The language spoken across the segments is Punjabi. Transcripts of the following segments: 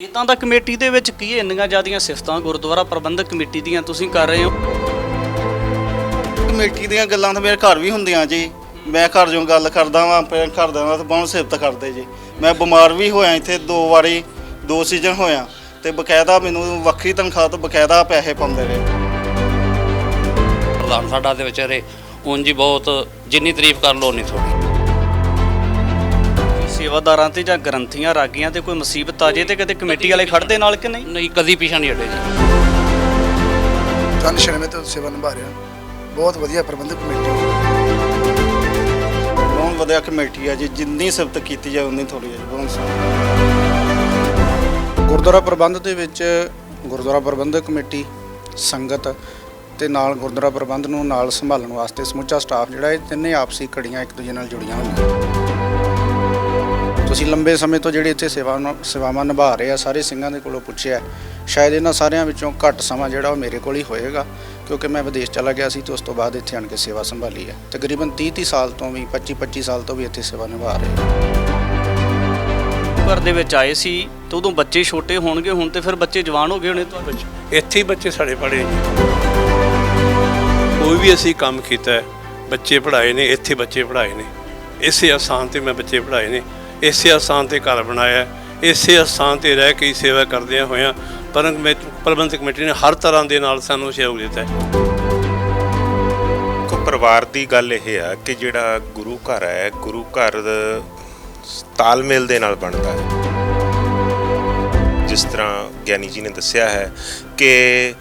ਇਦਾਂ ਦਾ ਕਮੇਟੀ ਦੇ ਵਿੱਚ ਕੀ ਇੰਨੀਆਂ ਜ਼ਿਆਦੀਆਂ ਸਿਫਤਾਂ? ਗੁਰਦੁਆਰਾ ਪ੍ਰਬੰਧਕ ਕਮੇਟੀ ਦੀਆਂ ਤੁਸੀਂ ਕਰ ਰਹੇ ਹੋ? ਕਮੇਟੀ ਦੀਆਂ ਗੱਲਾਂ ਤਾਂ ਮੇਰੇ ਘਰ ਵੀ ਹੁੰਦੀਆਂ ਜੀ। ਮੈਂ ਘਰ ਜੋ ਗੱਲ ਕਰਦਾ ਵਾਂ ਆਪਣੇ ਘਰ ਦਾ ਤਾਂ ਬਹੁਤ ਸਿਫਤ ਕਰਦੇ ਜੀ। ਮੈਂ ਬਿਮਾਰ ਵੀ ਹੋਇਆ ਇੱਥੇ ਦੋ ਵਾਰੀ ਦੋ ਸੀਜ਼ਨ ਹੋਇਆ। ਤੇ ਬਕਾਇਦਾ ਮੈਨੂੰ ਵੱਖਰੀ ਤਨਖਾਹ ਤੋਂ ਬਕਾਇਦਾ ਪੈਸੇ ਪਾਉਂਦੇ ਰਹੇ। ਪ੍ਰਧਾਨ ਸਾਡਾ ਦੇ ਵਿਚਾਰੇ ਉਂਝ ਹੀ ਬਹੁਤ ਜਿੰਨੀ ਤਾਰੀਫ ਕਰ ਲੋ ਨਹੀਂ ਥੋੜੀ ਸੇਵਾਦਾਰਾਂ ਤੇ ਜਾਂ ਗ੍ਰੰਥੀਆਂ ਰਾਗੀਆਂ ਤੇ ਕੋਈ ਮੁਸੀਬਤ ਆ ਜੇ ਤੇ ਕਦੇ ਕਮੇਟੀ ਵਾਲੇ ਖੜਦੇ ਨਾਲ ਕਿ ਨਹੀਂ? ਨਹੀਂ ਕਦੀ ਪਿਛਾ ਨਹੀਂ ਹਟੇ ਜੀ। ਚੰਨ ਸ਼ਰਮੇ ਤੋਂ ਸੇਵਾ ਨਿਭਾ ਰਿਹਾ। ਬਹੁਤ ਵਧੀਆ ਪ੍ਰਬੰਧਕ ਕਮੇਟੀ। ਬਹੁਤ ਵਧੀਆ ਕਮੇਟੀ ਆ ਜੀ। ਜਿੰਨੀ ਸਿਫਤ ਕੀਤੀ ਜਾਏ ਉਨੀ ਥੋੜੀ ਹੈ ਜੀ। ਬਹੁਤ ਸੋਹਣੀ। ਗੁਰਦੁਆਰਾ ਪ੍ਰਬੰਧ ਦੇ ਵਿੱਚ ਗੁਰਦੁਆਰਾ ਪ੍ਰਬੰਧਕ ਕਮੇਟੀ ਸੰਗਤ ਤੇ ਨਾਲ ਗੁਰਦੁਆਰਾ ਪ੍ਰਬੰਧ ਨੂੰ ਨਾਲ ਸੰਭਾਲਣ ਵਾਸਤੇ ਸਮੁੱਚਾ ਸਟਾਫ ਜਿਹੜਾ ਇਹ ਤਿੰਨੇ ਆਪਸੀ ਕੜੀਆਂ ਇੱਕ ਦੂਜੇ ਨਾਲ ਜੁੜੀਆਂ ਹੋਈਆਂ। ਤੁਸੀਂ ਲੰਬੇ ਸਮੇਂ ਤੋਂ ਜਿਹੜੇ ਇੱਥੇ ਸੇਵਾ ਨੂੰ- ਸੇਵਾਵਾਂ ਨਿਭਾ ਰਹੇ ਆ ਸਾਰੇ ਸਿੰਘਾਂ ਦੇ ਕੋਲੋਂ ਪੁੱਛਿਆ ਸ਼ਾਇਦ ਇਹਨਾਂ ਸਾਰਿਆਂ ਵਿੱਚੋਂ ਘੱਟ ਸਮਾਂ ਜਿਹੜਾ ਉਹ ਮੇਰੇ ਕੋਲ ਹੀ ਹੋਏਗਾ ਕਿਉਂਕਿ ਮੈਂ ਵਿਦੇਸ਼ ਚਲਾ ਗਿਆ ਸੀ ਤੇ ਉਸ ਤੋਂ ਬਾਅਦ ਇੱਥੇ ਆਣ ਕੇ ਸੇਵਾ ਸੰਭਾਲੀ ਹੈ। ਤਕਰੀਬਨ 30 30 ਸਾਲ ਤੋਂ ਵੀ 25 25 ਸਾਲ ਤੋਂ ਵੀ ਇੱਥੇ ਸੇਵਾ ਨਿਭਾ ਰਹੇ ਹਾਂ। ਘਰ ਦੇ ਵਿੱਚ ਆਏ ਸੀ ਤੇ ਉਦੋਂ ਬੱਚੇ ਛੋਟੇ ਹੋਣਗੇ ਹੁਣ ਤੇ ਫਿਰ ਬੱਚੇ ਜਵਾਨ ਹੋ ਗਏ ਹੋਣੇ ਤੁਹਾਡੇ ਇੱਥੇ ਹੀ ਬੱਚੇ ਸਾਡੇ ਪੜ੍ਹੇ ਜੀ ਕੋਈ ਵੀ ਅਸੀਂ ਕੰਮ ਕੀਤਾ ਹੈ, ਬੱਚੇ ਪੜ੍ਹਾਏ ਨੇ ਇੱਥੇ ਬੱਚੇ ਪੜ੍ਹਾਏ ਨੇ। ਇਸੇ ਆਸਾਨ ਤੇ ਮੈਂ ਬੱਚੇ ਪੜ੍ਹਾਏ ਨੇ। ਇਸੇ ਆਸਾਨ ਤੇ ਘਰ ਬਣਾਇਆ ਇਸੇ ਆਸਾਨ ਤੇ ਰਹਿ ਕੇ ਸੇਵਾ ਕਰਦਿਆਂ ਹੋਇਆਂ ਪਰ ਪ੍ਰਬੰਧਕ ਕਮੇਟੀ ਨੇ ਹਰ ਤਰ੍ਹਾਂ ਦੇ ਨਾਲ ਸਾਨੂੰ ਸਹਿਯੋਗ ਦਿੱਤਾ ਹੈ। ਕੋ ਪਰਿਵਾਰ ਦੀ ਗੱਲ ਇਹ ਆ ਕਿ ਜਿਹੜਾ ਗੁਰੂ ਘਰ ਹੈ, ਗੁਰੂ ਘਰ ਤਾਲਮੇਲ ਦੇ ਨਾਲ ਬਣਦਾ ਹੈ। ਜਿਸ ਤਰ੍ਹਾਂ ਗਿਆਨੀ ਜੀ ਨੇ ਦੱਸਿਆ ਹੈ ਕਿ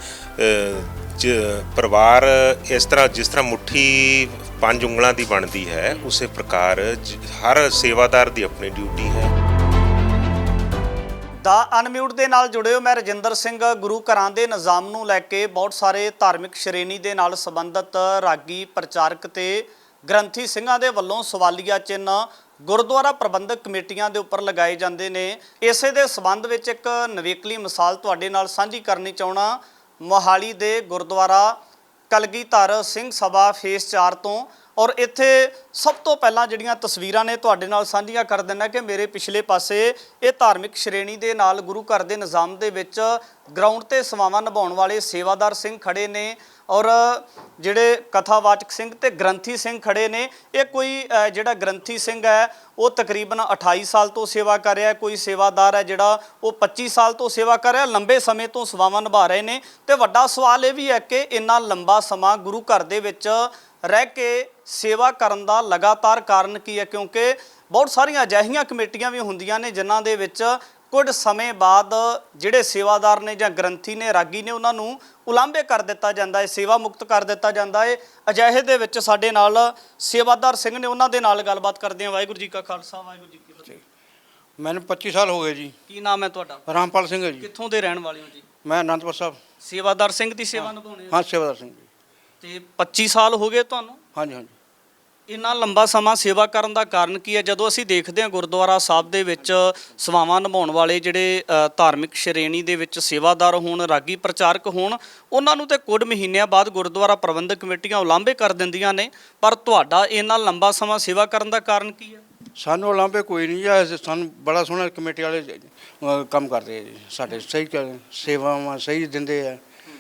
ਜ- ਪਰਿਵਾਰ ਇਸ ਤਰ੍ਹਾਂ ਜਿਸ ਤਰ੍ਹਾਂ ਮੁਠੀ ਪੰਜ ਉਂਗਲਾਂ ਦੀ ਬਣਦੀ ਹੈ, ਉਸੇ ਪ੍ਰਕਾਰ ਹਰ ਸੇਵਾਦਾਰ ਦੀ ਆਪਣੀ ਡਿਊਟੀ ਹੈ। ਦਾ ਅਨਮਿਊਟ ਦੇ ਨਾਲ ਜੁੜਿਓ, ਮੈਂ ਰਜਿੰਦਰ ਸਿੰਘ, ਗੁਰੂ ਘਰਾਂ ਦੇ ਨਿਜ਼ਾਮ ਨੂੰ ਲੈ ਕੇ ਬਹੁਤ ਸਾਰੇ ਧਾਰਮਿਕ ਸ਼੍ਰੇਣੀ ਦੇ ਨਾਲ ਸੰਬੰਧਿਤ ਰਾਗੀ ਪ੍ਰਚਾਰਕ ਤੇ ਗ੍ਰੰਥੀ ਸਿੰਘਾਂ ਦੇ ਵੱਲੋਂ ਸਵਾਲੀਆ ਚਿੰਨ੍ਹ ਗੁਰਦੁਆਰਾ ਪ੍ਰਬੰਧਕ ਕਮੇਟੀਆਂ ਦੇ ਉੱਪਰ ਲਗਾਏ ਜਾਂਦੇ ਨੇ। ਇਸੇ ਦੇ ਸਬੰਧ ਵਿੱਚ ਇੱਕ ਨਵੇਕਲੀ ਮਿਸਾਲ ਤੁਹਾਡੇ ਨਾਲ ਸਾਂਝੀ ਕਰਨੀ ਚਾਹਣਾ ਮੋਹਾਲੀ ਦੇ ਗੁਰਦੁਆਰਾ ਕਲਗੀਧਰ ਸਿੰਘ ਸਭਾ ਫੇਸ 4 ਤੋਂ। ਔਰ ਇੱਥੇ ਸਭ ਤੋਂ ਪਹਿਲਾਂ ਜਿਹੜੀਆਂ ਤਸਵੀਰਾਂ ਨੇ ਤੁਹਾਡੇ ਨਾਲ ਸਾਂਝੀਆਂ ਕਰ ਦਿੰਦਾ ਕਿ ਮੇਰੇ ਪਿਛਲੇ ਪਾਸੇ ਇਹ ਧਾਰਮਿਕ ਸ਼੍ਰੇਣੀ ਦੇ ਨਾਲ ਗੁਰੂ ਘਰ ਦੇ ਨਿਜ਼ਾਮ ਦੇ ਵਿੱਚ ਗਰਾਊਂਡ ਤੇ ਸੇਵਾਵਾਂ ਨਿਭਾਉਣ ਵਾਲੇ ਸੇਵਾਦਾਰ ਸਿੰਘ ਖੜੇ ਨੇ। ਔਰ ਜਿਹੜੇ ਕਥਾਵਾਚਕ ਸਿੰਘ ਤੇ ਗ੍ਰੰਥੀ ਸਿੰਘ ਖੜੇ ਨੇ, ਇਹ ਕੋਈ ਜਿਹੜਾ ਗ੍ਰੰਥੀ ਸਿੰਘ ਹੈ, ਉਹ ਤਕਰੀਬਨ 28 ਸਾਲ ਤੋਂ ਸੇਵਾ ਕਰ ਰਿਹਾ, ਕੋਈ ਸੇਵਾਦਾਰ ਹੈ ਜਿਹੜਾ ਉਹ 25 ਸਾਲ ਤੋਂ ਸੇਵਾ ਕਰ ਰਿਹਾ, ਲੰਬੇ ਸਮੇਂ ਤੋਂ ਸੇਵਾਵਾਂ ਨਿਭਾ ਰਹੇ ਨੇ। ਤੇ ਵੱਡਾ ਸਵਾਲ ਇਹ ਵੀ ਹੈ ਕਿ ਇੰਨਾ ਲੰਬਾ ਸਮਾਂ ਗੁਰੂ ਘਰ ਦੇ ਵਿੱਚ ਰਹਿ ਕੇ ਸੇਵਾ ਕਰਨ ਦਾ ਲਗਾਤਾਰ ਕਾਰਨ ਕੀ ਹੈ? ਕਿਉਂਕਿ ਬਹੁਤ ਸਾਰੀਆਂ ਅਜਿਹੀਆਂ ਕਮੇਟੀਆਂ ਵੀ ਹੁੰਦੀਆਂ ਨੇ, ਜਿਨ੍ਹਾਂ ਦੇ ਵਿੱਚ ਕੁਝ ਸਮੇਂ ਬਾਅਦ ਜਿਹੜੇ ਸੇਵਾਦਾਰ ਨੇ ਜਾਂ ਗ੍ਰੰਥੀ ਨੇ ਰਾਗੀ ਨੇ ਉਹਨਾਂ ਨੂੰ ਉਲਾਂਭੇ ਕਰ ਦਿੱਤਾ ਜਾਂਦਾ ਹੈ ਸੇਵਾ ਮੁਕਤ ਕਰ ਦਿੱਤਾ ਜਾਂਦਾ ਹੈ। ਅਜਿਹੇ ਦੇ ਵਿੱਚ ਸਾਡੇ ਨਾਲ ਸੇਵਾਦਾਰ ਸਿੰਘ ਨੇ ਉਹਨਾਂ ਦੇ ਨਾਲ ਗੱਲਬਾਤ ਕਰਦੇ ਹਾਂ। ਵਾਹਿਗੁਰੂ ਜੀ ਕਾ ਖਾਲਸਾ ਵਾਹਿਗੁਰੂ ਜੀ ਕੀ ਫਤਿਹ। ਮੈਨੂੰ 25 ਸਾਲ ਹੋ ਗਏ ਜੀ। ਕੀ ਨਾਮ ਹੈ ਤੁਹਾਡਾ? ਰਾਮਪਾਲ ਸਿੰਘ ਹੈ ਜੀ। ਕਿੱਥੋਂ ਦੇ ਰਹਿਣ ਵਾਲੇ ਹੋ ਜੀ? ਮੈਂ ਅਨੰਦਪੁਰ ਸਾਹਿਬ। ਸੇਵਾਦਾਰ ਸਿੰਘ ਦੀ ਸੇਵਾ ਨਿਭਾਉਣੇ ਹੋ? ਹਾਂ ਸੇਵਾਦਾਰ ਸਿੰਘ ਜੀ। ਤੇ 25 ਸਾਲ ਹੋ ਗਏ ਤੁਹਾਨੂੰ? ਹਾਂਜੀ ਹਾਂਜੀ। ਇੰਨਾ ਲੰਬਾ ਸਮਾਂ ਸੇਵਾ ਕਰਨ ਦਾ ਕਾਰਨ ਕੀ ਹੈ? ਜਦੋਂ ਅਸੀਂ ਦੇਖਦੇ ਹਾਂ ਗੁਰਦੁਆਰਾ ਸਾਹਿਬ ਦੇ ਵਿੱਚ ਸੇਵਾਵਾਂ ਨਿਭਾਉਣ ਵਾਲੇ ਜਿਹੜੇ ਅ, ਧਾਰਮਿਕ ਸ਼੍ਰੇਣੀ ਦੇ ਵਿੱਚ ਸੇਵਾਦਾਰ ਹੋਣ ਰਾਗੀ ਪ੍ਰਚਾਰਕ ਹੋਣ ਉਹਨਾਂ ਨੂੰ ਤੇ ਕੁਝ ਮਹੀਨਿਆਂ ਬਾਅਦ ਗੁਰਦੁਆਰਾ ਪ੍ਰਬੰਧਕ ਕਮੇਟੀਆਂ ਉਲਾਂਭੇ ਕਰ ਦਿੰਦੀਆਂ ਨੇ। ਪਰ ਤੁਹਾਡਾ ਇੰਨਾ ਲੰਬਾ ਸਮਾਂ ਸੇਵਾ ਕਰਨ ਦਾ ਕਾਰਨ ਕੀ ਹੈ? ਸਾਨੂੰ ਲਾਂਭੇ ਕੋਈ ਨਹੀਂ ਆ ਅਸੀਂ- ਸਾਨੂੰ ਬੜਾ ਸੋਹਣਾ ਕਮੇਟੀ ਵਾਲੇ ਅਹ, ਕੰਮ ਕਰਦੇ ਆ ਜੀ ਸਾਡੇ ਸਹੀ ਕਰ- ਸੇਵਾਵਾਂ ਸਹੀ ਦਿੰਦੇ ਆ।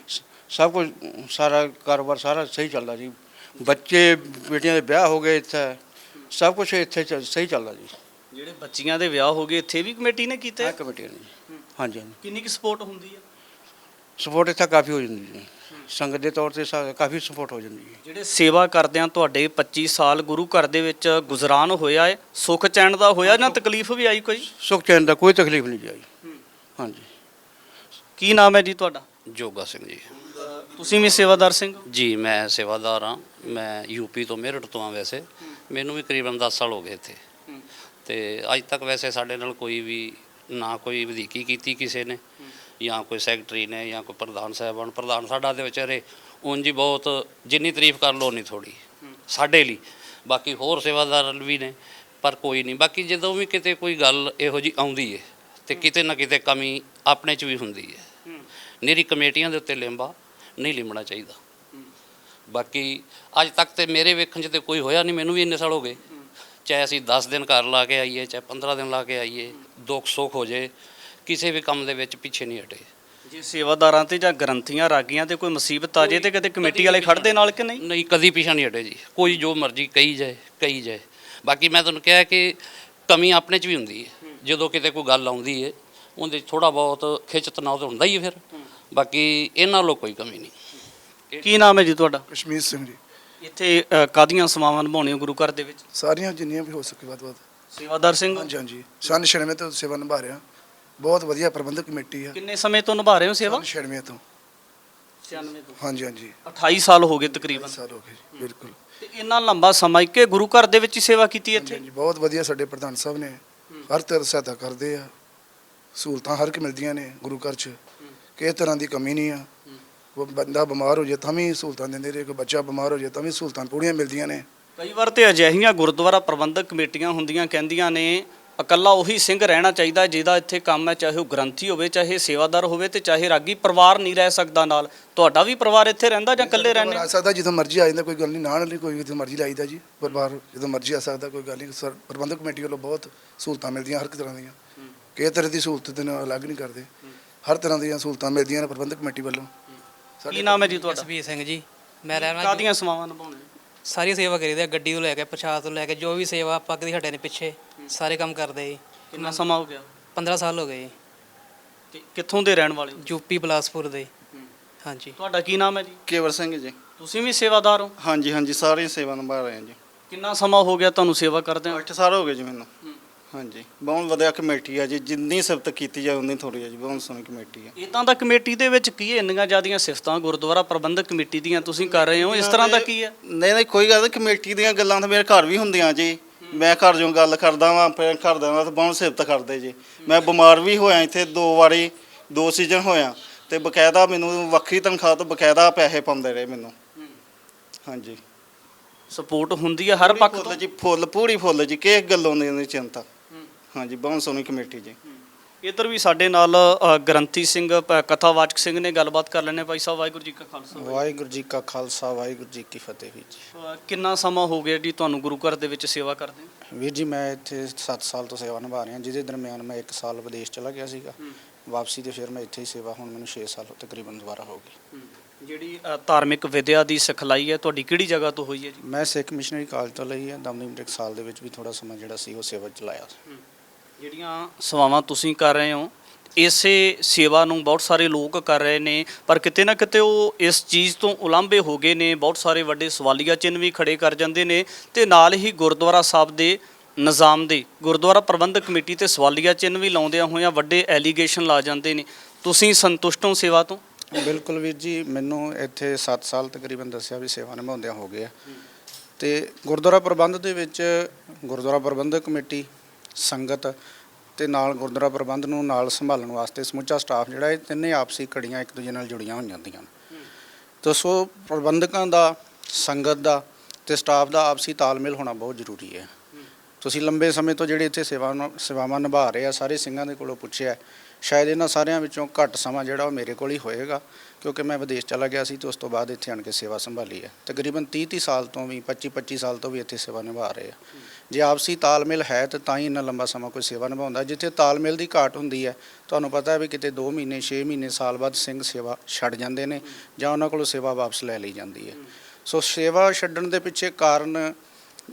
ਸ- ਸਭ ਕੁਝ ਸਾਰਾ ਕਾਰੋਬਾਰ ਸਾਰਾ ਸਹੀ ਚੱਲਦਾ ਜੀ। ਬੱਚੇ ਬੇਟੀਆਂ ਦੇ ਵਿਆਹ ਹੋ ਗਏ ਇੱਥੇ। ਸਭ ਕੁਝ ਇੱਥੇ ਚੱਲ- ਸਹੀ ਚੱਲਦਾ ਜੀ। ਜਿਹੜੇ ਬੱਚੀਆਂ ਦੇ ਵਿਆਹ ਹੋ ਗਏ ਇੱਥੇ ਵੀ ਕਮੇਟੀ ਨੇ ਕੀਤੇ? ਇਹ ਕਮੇਟੀ ਨੇ। ਹਾਂਜੀ ਹਾਂਜੀ। ਕਿੰਨੀ ਕੁ ਸਪੋਰਟ ਹੁੰਦੀ ਹੈ ਸਪੋਰਟ ਇੱਥੇ ਕਾਫੀ ਹੋ ਜਾਂਦੀ ਜੀ। ਸੰਗਤ ਦੇ ਤੌਰ ਤੇ ਸਾ- ਕਾਫੀ ਸਪੋਰਟ ਹੋ ਜਾਂਦੀ ਹੈ ਜਿਹੜੇ ਸੇਵਾ ਕਰਦਿਆਂ ਤੁਹਾਡੇ 25 ਸਾਲ ਗੁਰੂ ਘਰ ਦੇ ਵਿੱਚ ਗੁਜ਼ਰਾਨ ਹੋਇਆ ਹੈ ਸੁੱਖ ਚੈਨ ਦਾ ਹੋਇਆ ਜਾਂ ਤਕਲੀਫ ਵੀ ਆਈ ਕੋਈ? ਸੁੱਖ ਚੈਨ ਦਾ ਕੋਈ ਤਕਲੀਫ ਨਹੀਂ ਜੀ ਆਈ। ਹਾਂਜੀ। ਕੀ ਨਾਮ ਹੈ ਜੀ ਤੁਹਾਡਾ? ਜੋਗਾ ਸਿੰਘ ਜੀ। ਤੁਸੀਂ ਵੀ ਸੇਵਾਦਾਰ ਸਿੰਘ ਹੋ? ਜੀ ਮੈਂ ਸੇਵਾਦਾਰ ਹਾਂ। ਮੈਂ ਯੂਪੀ ਤੋਂ ਮੇਰਠ ਤੋਂ ਆ ਵੈਸੇ। ਮੈਨੂੰ ਵੀ ਕਰੀਬਨ 10 ਸਾਲ ਹੋ ਗਏ ਇੱਥੇ। ਤੇ ਅੱਜ ਤੱਕ ਵੈਸੇ ਸਾਡੇ ਨਾਲ ਕੋਈ ਵੀ ਨਾ ਕੋਈ ਵਧੀਕੀ ਕੀਤੀ ਕਿਸੇ ਨੇ ਜਾਂ ਕੋਈ ਸੈਕਟਰੀ ਨੇ ਜਾਂ ਕੋਈ ਪ੍ਰਧਾਨ ਸਾਹਿਬਾਨ। ਪ੍ਰਧਾਨ ਸਾਡਾ ਦੇ ਵਿਚਾਰੇ ਉਂਝ ਹੀ ਬਹੁਤ ਜਿੰਨੀ ਤਾਰੀਫ ਕਰ ਲੋ ਨਹੀਂ ਥੋੜੀ ਸਾਡੇ ਲਈ। ਬਾਕੀ ਹੋਰ ਸੇਵਾਦਾਰ ਵੀ ਨੇ ਪਰ ਕੋਈ ਨਹੀਂ। ਬਾਕੀ ਜਦੋਂ ਵੀ ਕਿਤੇ ਕੋਈ ਗੱਲ ਇਹੋ ਜੀ ਆਉਂਦੀ ਏ ਤੇ ਕਿਤੇ ਨਾ ਕਿਤੇ ਕਮੀ ਆਪਣੇ 'ਚ ਵੀ ਹੁੰਦੀ ਹੈ। ਨਿਰੀ ਕਮੇਟੀਆਂ ਦੇ ਉੱਤੇ ਲਿੰਬਾ ਨਹੀਂ ਲਿਮਣਾ ਚਾਹੀਦਾ। ਬਾਕੀ ਅੱਜ ਤੱਕ ਤੇ ਮੇਰੇ ਵੇਖਣ 'ਚ ਤੇ ਕੋਈ ਹੋਇਆ ਨਹੀਂ ਮੈਨੂੰ ਵੀ ਇੰਨੇ ਸਾਲ ਹੋ ਗਏ। ਚਾਹੇ ਅਸੀਂ 10 ਦਿਨ ਘਰ ਲਾ ਕੇ ਆਈਏ ਚਾਹੇ 15 ਦਿਨ ਲਾ ਕੇ ਆਈਏ ਦੁੱਖ ਸੁੱਖ ਹੋ ਜੇ ਕਿਸੇ ਵੀ ਕੰਮ ਦੇ ਵਿੱਚ ਪਿੱਛੇ ਨਹੀਂ ਹਟੇ। ਜੇ ਸੇਵਾਦਾਰਾਂ ਤੇ ਜਾਂ ਗ੍ਰੰਥੀਆਂ ਰਾਗੀਆਂ ਤੇ ਕੋਈ ਮੁਸੀਬਤ ਆ ਜੇ ਤੇ ਕਿਤੇ ਕਮੇਟੀ ਵਾਲੇ ਖੜਦੇ ਨਾਲ ਕਿ ਨਹੀਂ? ਨਹੀਂ ਕਦੀ ਪਿੱਛੇ ਨਹੀਂ ਹਟੇ ਜੀ। ਕੋਈ ਜੋ ਮਰਜ਼ੀ ਕਹੀ ਜਾਏ ਕਹੀ ਜਾਏ। ਬਾਕੀ ਮੈਂ ਤੁਹਾਨੂੰ ਕਿਹਾ ਕਿ ਕਮੀ ਆਪਣੇ 'ਚ ਵੀ ਹੁੰਦੀ ਹੈ। ਜਦੋਂ ਕਿਤੇ ਕੋਈ ਗੱਲ ਆਉਂਦੀ ਹੈ ਉਹਦੇ ਥੋੜਾ ਬਹੁਤ ਖਿੱਚ ਤਣਾਅ ਤਾਂ ਹੁੰਦਾ ਹੀ ਹੈ ਫਿਰ। ਬਾਕੀ ਇਹਨਾਂ ਨਾਲੋਂ ਕੋਈ ਕਮੀ ਨਹੀਂ। ਕੀ ਨਾਮ ਹੈ ਜੀ ਤੁਹਾਡਾ? ਕਸ਼ਮੀਰ ਸਿੰਘ ਜੀ। ਇੱਥੇ ਅ, ਕਾਹਦੀਆਂ ਸੇਵਾਵਾਂ ਨਿਭਾਉਣੀਆਂ ਗੁਰੂ ਘਰ ਦੇ ਵਿੱਚ? ਸਾਰੀਆਂ ਜਿੰਨੀਆਂ ਵੀ ਹੋ ਸਕੇ ਵੱਧ ਵੱਧ। ਸੇਵਾਦਾਰ ਸਿੰਘ? ਹਾਂਜੀ ਹਾਂਜੀ। ਸਨ 96 ਤੋਂ ਸੇਵਾ ਨਿਭਾ ਰਿਹਾ ਬਹੁਤ ਵਧੀਆ ਪ੍ਰਬੰਧਕ ਕਮੇਟੀ ਆ। ਕਿੰਨੇ ਸਮੇਂ ਤੋਂ ਨਿਭਾ ਰਹੇ ਹੋ ਸੇਵਾ? ਸਨ 96 ਤੋਂ। 96 ਤੋਂ। ਹਾਂਜੀ ਹਾਂਜੀ। 28 ਸਾਲ ਹੋ ਗਏ ਤਕਰੀਬਨ। ਸਾਲ ਹੋ ਗਏ ਜੀ, ਬਿਲਕੁਲ। ਤੇ ਇੰਨਾ ਲੰਬਾ ਸਮਾਂ ਇੱਕੇ ਗੁਰੂ ਘਰ ਦੇ ਵਿੱਚ ਹੀ ਸੇਵਾ ਕੀਤੀ ਇੱਥੇ? ਹਾਂਜੀ ਬਹੁਤ ਵਧੀਆ ਸਾਡੇ ਪ੍ਰਧਾਨ ਸਾਹਿਬ ਨੇ। ਹਰ ਤਰ੍ਹਾਂ ਸਹਾਇਤਾ ਕਰਦੇ ਆ। ਸਹੂਲਤਾਂ ਹਰ ਇੱਕ ਮਿਲਦੀਆਂ ਨੇ ਗੁਰੂ ਘਰ 'ਚ। ਕਿਸੇ ਤਰ੍ਹਾਂ ਦੀ ਕਮੀ ਨਹੀਂ ਆ। ਉਹ ਬੰਦਾ ਬਿਮਾਰ ਹੋ ਜਾਏ ਤਾਂ ਵੀ ਸਹੂਲਤਾਂ ਦਿੰਦੇ ਰਹੇ ਕੋਈ ਬੱਚਾ ਬਿਮਾਰ ਹੋ ਜਾਏ ਤਾਂ ਵੀ ਸਹੂਲਤਾਂ ਪੂਰੀਆਂ ਮਿਲਦੀਆਂ ਨੇ। ਕਈ ਵਾਰ ਤੇ ਅਜਿਹੀਆਂ ਗੁਰਦੁਆਰਾ ਪ੍ਰਬੰਧਕ ਕਮੇਟੀਆਂ ਹੁੰਦੀਆਂ ਕਹਿੰਦੀਆਂ ਨੇ ਇਕੱਲਾ ਉਹੀ ਸਿੰਘ ਰਹਿਣਾ ਚਾਹੀਦਾ ਜਿਹਦਾ ਇੱਥੇ ਕੰਮ ਹੈ ਚਾਹੇ ਉਹ ਗ੍ਰੰਥੀ ਹੋਵੇ ਚਾਹੇ ਸੇਵਾਦਾਰ ਹੋਵੇ ਤੇ ਚਾਹੇ ਰਾਗੀ ਪਰਿਵਾਰ ਨਹੀਂ ਰਹਿ ਸਕਦਾ ਨਾਲ। ਤੁਹਾਡਾ ਵੀ ਪਰਿਵਾਰ ਇੱਥੇ ਰਹਿੰਦਾ ਜਾਂ ਇਕੱਲੇ ਰਹਿੰਦੇ? ਆ ਸਕਦਾ ਜਦੋਂ ਮਰਜ਼ੀ ਆ ਜਾਂਦਾ ਕੋਈ ਗੱਲ ਨਹੀਂ ਨਾਲ ਨਹੀਂ ਕੋਈ ਜਦੋਂ ਮਰਜ਼ੀ ਲਾਈਦਾ ਜੀ। ਪਰਿਵਾਰ ਜਦੋਂ ਮਰਜ਼ੀ ਆ ਸਕਦਾ ਕੋਈ ਗੱਲ ਨਹੀਂ ਸਰ ਪ੍ਰਬੰਧਕ ਕਮੇਟੀ ਵੱਲੋਂ ਬਹੁਤ ਸਹੂਲਤਾਂ ਮਿਲਦੀਆਂ ਹਰ ਇੱਕ ਤਰ੍ਹਾਂ ਦੀਆਂ। ਕਿਸੇ ਤਰ੍ਹਾਂ ਦੀ ਸਹੂਲਤ ਦੇ ਨਾਲ ਅਲੱਗ ਨਹੀਂ ਕਰਦੇ। ਹਰ ਤਰ੍ਹਾਂ ਦੀਆਂ ਸਹੂਲਤਾਂ ਮਿਲਦੀਆਂ ਨੇ ਪ੍ਰਬੰਧਕ ਕਮੇਟੀ ਵੱਲੋਂ। ਕੀ ਨਾਮ ਹੈ ਜੀ ਤੁਹਾਡਾ? ਜਸਵੀਰ ਸਿੰਘ ਜੀ। ਮੈਂ ਰਹਿਣਾ ਕਾਹਦੀਆਂ ਸੇਵਾਵਾਂ ਨਿਭਾਉਣੇ ਸਾਰੀ ਸੇਵਾ ਕਰੀਦੀ ਆ ਗੱਡੀ ਤੋਂ ਲੈ ਕੇ ਪ੍ਰਸ਼ਾਦ ਤੋਂ ਲੈ ਕੇ ਜੋ ਵੀ ਸੇਵਾ ਆਪਾਂ ਕਦੀ ਹਟੇ ਨੇ ਪਿੱਛੇ ਸਾਰੇ ਕੰਮ ਕਰਦੇ ਜੀ। ਕਿੰਨਾ ਸਮਾਂ ਹੋ ਗਿਆ? 15 ਸਾਲ ਹੋ ਗਏ ਜੀ। ਤੇ ਕਿੱਥੋਂ ਦੇ ਰਹਿਣ ਵਾਲੇ ਹੋ? ਯੂਪੀ ਬਲਾਸਪੁਰ ਦੇ। ਹਾਂਜੀ। ਤੁਹਾਡਾ ਕੀ ਨਾਮ ਹੈ ਜੀ? ਕੇਵਰ ਸਿੰਘ ਜੀ। ਤੁਸੀਂ ਵੀ ਸੇਵਾਦਾਰ ਹੋ? ਹਾਂਜੀ ਹਾਂਜੀ ਸਾਰੀਆਂ ਸੇਵਾ ਨਿਭਾ ਰਹੇ ਹਾਂ ਜੀ। ਕਿੰਨਾ ਸਮਾਂ ਹੋ ਗਿਆ ਤੁਹਾਨੂੰ ਸੇਵਾ ਕਰਦੇ ਹੋ 8 ਸਾਲ ਹੋ ਗਏ ਜੀ ਮੈਨੂੰ। ਹਾਂਜੀ। ਬਹੁਤ ਵਧੀਆ ਕਮੇਟੀ ਆ ਜੀ। ਜਿੰਨੀ ਸਿਫਤ ਕੀਤੀ ਜਾਏ ਉਨੀ ਥੋੜੀ ਆ ਜੀ। ਬਹੁਤ ਸੋਹਣੀ ਕਮੇਟੀ ਆ। ਇਦਾਂ ਦਾ ਕਮੇਟੀ ਦੇ ਵਿੱਚ ਕੀ ਇੰਨੀਆਂ ਜ਼ਿਆਦੀਆਂ ਸਿਫਤਾਂ ਗੁਰਦੁਆਰਾ ਪ੍ਰਬੰਧਕ ਕਮੇਟੀ ਦੀਆਂ ਤੁਸੀਂ ਕਰ ਰਹੇ ਹੋ? ਇਸ ਤਰ੍ਹਾਂ ਦਾ ਕੀ ਹੈ? ਨਹੀਂ ਨਹੀਂ ਕੋਈ ਗੱਲ ਨਹੀਂ। ਕਮੇਟੀ ਦੀਆਂ ਗੱਲਾਂ ਤਾਂ ਮੇਰੇ ਘਰ ਵੀ ਹੁੰਦੀਆਂ ਜੀ। ਮੈਂ ਘਰ ਜੋ ਗੱਲ ਕਰਦਾ ਵਾਂ ਆਪਣੇ ਨਾਲ ਤਾਂ ਬਹੁਤ ਸਿਫਤ ਕਰਦੇ ਜੀ। ਮੈਂ ਬਿਮਾਰ ਵੀ ਹੋਇਆ ਇੱਥੇ ਦੋ ਵਾਰੀ ਦੋ ਸੀਜ਼ਨ ਹੋਇਆ। ਤੇ ਬਕਾਇਦਾ ਮੈਨੂੰ ਵੱਖਰੀ ਤਨਖਾਹ ਤੋਂ ਬਕਾਇਦਾ ਪੈਸੇ ਪਾਉਂਦੇ ਰਹੇ ਮੈਨੂੰ। ਹਾਂਜੀ। ਸਪੋਰਟ ਹੁੰਦੀ ਹੈ ਹਰ ਪੱਖ ਤੋਂ? ਫੁੱਲ ਜੀ ਫੁੱਲ ਪੂਰੀ ਫੁੱਲ ਜੀ। ਕਿਸ ਗੱਲੋਂ ਦੀ ਨਹੀਂ ਚਿੰਤਾ। ਹਾਂਜੀ ਬਹੁਤ ਸੋਹਣੀ ਕਮੇਟੀ ਜੀ। ਇੱਧਰ ਵੀ ਸਾਡੇ ਨਾਲ ਅ, ਗ੍ਰੰਥੀ ਸਿੰਘ ਪ- ਕਥਾਵਾਚਕ ਸਿੰਘ ਨੇ ਗੱਲਬਾਤ ਕਰ ਲੈਣੇ ਭਾਈ ਸਾਹਿਬ ਵਾਹਿਗੁਰੂ ਜੀ ਕਾ ਖਾਲਸਾ ਵਾਹਿਗੁਰੂ ਜੀ ਕਾ ਖਾਲਸਾ ਵਾਹਿਗੁਰੂ ਜੀ ਕੀ ਫਤਿਹ ਵੀਰ ਜੀ। ਅ, ਕਿੰਨਾ ਸਮਾਂ ਹੋ ਗਿਆ ਜੀ ਤੁਹਾਨੂੰ ਗੁਰੂ ਘਰ ਦੇ ਵਿੱਚ ਸੇਵਾ ਕਰਦੇ? ਵੀਰ ਜੀ ਮੈਂ ਇੱਥੇ 7 ਸਾਲ ਤੋਂ ਸੇਵਾ ਨਿਭਾ ਰਿਹਾ। ਜਿਹਦੇ ਦਰਮਿਆਨ ਮੈਂ 1 ਸਾਲ ਵਿਦੇਸ਼ ਚਲਾ ਗਿਆ ਸੀਗਾ। ਵਾਪਸੀ ਤੇ ਫਿਰ ਮੈਂ ਇੱਥੇ ਹੀ ਸੇਵਾ ਹੁਣ ਮੈਨੂੰ 6 ਸਾਲ ਤਕਰੀਬਨ ਦੁਬਾਰਾ ਹੋ ਗਈ। ਜਿਹੜੀ ਅ, ਧਾਰਮਿਕ ਵਿਦਿਆ ਦੀ ਸਿਖਲਾਈ ਹੈ ਤੁਹਾਡੀ ਕਿਹੜੀ ਜਗ੍ਹਾ ਤੋਂ ਹੋਈ ਹੈ ਜੀ? ਮੈਂ ਸਿੱਖ ਮਿਸ਼ਨਰੀ ਕਾਲਜ ਤੋਂ ਲਈ ਹੈ। ਦਮਦਮੀ ਇੱਕ ਸਾਲ ਦੇ ਵਿੱਚ ਵੀ ਥੋੜਾ ਸਮਾਂ ਜਿਹੜਾ ਸੀ ਉਹ ਸੇਵਾ ਚ ਲਾਇਆ। ਜਿਹੜੀਆਂ ਸੇਵਾਵਾਂ ਤੁਸੀਂ ਕਰ ਰਹੇ ਹੋ, ਇਸੇ ਸੇਵਾ ਨੂੰ ਬਹੁਤ ਸਾਰੇ ਲੋਕ ਕਰ ਰਹੇ ਨੇ, ਪਰ ਕਿਤੇ ਨਾ ਕਿਤੇ ਉਹ ਇਸ ਚੀਜ਼ ਤੋਂ ਉਲੰਭੇ ਹੋ ਗਏ ਨੇ, ਬਹੁਤ ਸਾਰੇ ਵੱਡੇ ਸਵਾਲੀਆ ਚਿੰਨ੍ਹ ਵੀ ਖੜੇ ਕਰ ਜਾਂਦੇ ਨੇ, ਤੇ ਨਾਲ ਹੀ ਗੁਰਦੁਆਰਾ ਸਾਹਿਬ ਦੇ ਨਿਜ਼ਾਮ ਦੇ, ਗੁਰਦੁਆਰਾ ਪ੍ਰਬੰਧਕ ਕਮੇਟੀ ਤੇ ਸਵਾਲੀਆ ਚਿੰਨ੍ਹ ਵੀ ਲਾਉਂਦਿਆਂ ਹੋਇਆਂ ਵੱਡੇ ਐਲੀਗੇਸ਼ਨ ਲਾ ਜਾਂਦੇ ਨੇ। ਤੁਸੀਂ ਸੰਤੁਸ਼ਟ ਹੋ ਸੇਵਾ ਤੋਂ? ਬਿਲਕੁਲ ਵੀਰ ਜੀ, ਮੈਨੂੰ ਇੱਥੇ 7 ਸਾਲ ਤਕਰੀਬਨ ਦੱਸਿਆ ਵੀ ਸੇਵਾ ਨਿਭਾਉਂਦਿਆਂ ਹੋ ਗਿਆ ਤੇ ਗੁਰਦੁਆਰਾ ਪ੍ਰਬੰਧ ਦੇ ਵਿੱਚ ਗੁਰਦੁਆਰਾ ਪ੍ਰਬੰਧਕ ਕਮੇਟੀ ਸੰਗਤ ਤੇ ਨਾਲ ਗੁਰਦੁਆਰਾ ਪ੍ਰਬੰਧ ਨੂੰ ਨਾਲ ਸੰਭਾਲਣ ਵਾਸਤੇ ਸਮੁੱਚਾ ਸਟਾਫ ਜਿਹੜਾ ਇਹ ਤਿੰਨੇ ਆਪਸੀ ਕੜੀਆਂ ਇੱਕ ਦੂਜੇ ਨਾਲ ਜੁੜੀਆਂ ਹੋਈਆਂ ਹੁੰਦੀਆਂ ਨੇ। ਤਾਂ ਸੋ ਪ੍ਰਬੰਧਕਾਂ ਦਾ, ਸੰਗਤ ਦਾ ਤੇ ਸਟਾਫ ਦਾ ਆਪਸੀ ਤਾਲਮੇਲ ਹੋਣਾ ਬਹੁਤ ਜ਼ਰੂਰੀ ਹੈ। ਤੁਸੀਂ ਲੰਬੇ ਸਮੇਂ ਤੋਂ ਜਿਹੜੇ ਇੱਥੇ ਸੇਵਾ ਸੇਵਾਵਾਂ ਨਿਭਾ ਰਹੇ ਆ, ਸਾਰੇ ਸਿੰਘਾਂ ਦੇ ਕੋਲੋਂ ਪੁੱਛਿਆ, ਸ਼ਾਇਦ ਇਹਨਾਂ ਸਾਰਿਆਂ ਵਿੱਚੋਂ ਘੱਟ ਸਮਾਂ ਜਿਹੜਾ ਉਹ ਮੇਰੇ ਕੋਲ ਹੀ ਹੋਏਗਾ, ਕਿਉਂਕਿ ਮੈਂ ਵਿਦੇਸ਼ ਚਲਾ ਗਿਆ ਸੀ ਤੇ ਉਸ ਤੋਂ ਬਾਅਦ ਇੱਥੇ ਆਣ ਕੇ ਸੇਵਾ ਸੰਭਾਲੀ ਹੈ। ਤਕਰੀਬਨ 30 30 ਸਾਲ ਤੋਂ ਵੀ 25 25 ਸਾਲ ਤੋਂ ਵੀ ਇੱਥੇ ਸੇਵਾ ਨਿਭਾ ਰਹੇ ਆ। ਜੇ ਆਪਸੀ ਤਾਲਮੇਲ ਹੈ ਤਾਂ ਤਾਂ ਹੀ ਇੰਨਾ ਲੰਬਾ ਸਮਾਂ ਕੋਈ ਸੇਵਾ ਨਿਭਾਉਂਦਾ। ਜਿੱਥੇ ਤਾਲਮੇਲ ਦੀ ਘਾਟ ਹੁੰਦੀ ਹੈ, ਤੁਹਾਨੂੰ ਪਤਾ ਹੈ ਵੀ ਕਿਤੇ 2 ਮਹੀਨੇ 6 ਮਹੀਨੇ, ਸਾਲ ਬਾਅਦ ਸਿੰਘ ਸੇਵਾ ਛੱਡ ਜਾਂਦੇ ਨੇ ਜਾਂ ਉਹਨਾਂ ਕੋਲੋਂ ਸੇਵਾ ਵਾਪਸ ਲੈ ਲਈ ਜਾਂਦੀ ਹੈ। ਸੋ ਸੇਵਾ ਛੱਡਣ ਦੇ ਪਿੱਛੇ ਕਾਰਨ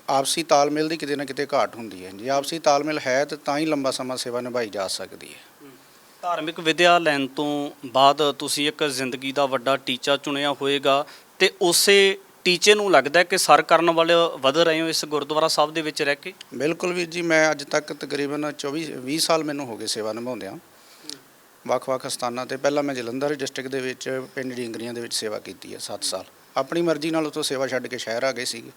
ਆਪਸੀ ਤਾਲਮੇਲ ਦੀ ਕਿਤੇ ਨਾ ਕਿਤੇ ਘਾਟ ਹੁੰਦੀ ਹੈ। ਜੇ ਆਪਸੀ ਤਾਲਮੇਲ ਹੈ ਤਾਂ ਤਾਂ ਹੀ ਲੰਬਾ ਸਮਾਂ ਸੇਵਾ ਨਿਭਾਈ ਜਾ ਸਕਦੀ ਹੈ। ਧਾਰਮਿਕ ਵਿਦਿਆ ਲੈਣ ਤੋਂ ਬਾਅਦ ਤੁਸੀਂ ਇੱਕ ਜ਼ਿੰਦਗੀ ਦਾ ਵੱਡਾ ਟੀਚਾ ਚੁਣਿਆ ਹੋਵੇਗਾ ਤੇ ਉਸੇ ਟੀਚੇ ਨੂੰ ਲੱਗਦਾ ਕਿ ਸਰ ਕਰਨ ਵਾਲੇ ਵਧ ਰਹੇ ਹੋ ਇਸ ਗੁਰਦੁਆਰਾ ਸਾਹਿਬ ਦੇ ਵਿੱਚ ਰਹਿ ਕੇ? ਬਿਲਕੁਲ ਵੀਰ ਜੀ, ਮੈਂ ਅੱਜ ਤੱਕ ਤਕਰੀਬਨ 24 20 ਸਾਲ ਮੈਨੂੰ ਹੋ ਗਏ ਸੇਵਾ ਨਿਭਾਉਂਦਿਆਂ। ਵੱਖ-ਵੱਖ ਸਥਾਨਾਂ ਤੇ ਪਹਿਲਾਂ ਮੈਂ ਜਲੰਧਰ ਡਿਸਟ੍ਰਿਕਟ ਦੇ ਵਿੱਚ, ਪਿੰਡ ਡੀਂਗਰੀਆਂ ਦੇ ਵਿੱਚ ਸੇਵਾ ਕੀਤੀ ਹੈ 7 ਸਾਲ। ਆਪਣੀ ਮਰਜ਼ੀ ਨਾਲ ਉਤੋਂ ਸੇਵਾ ਛੱਡ ਕੇ ਸ਼ਹਿਰ ਆ ਗਏ ਸੀਗੇ।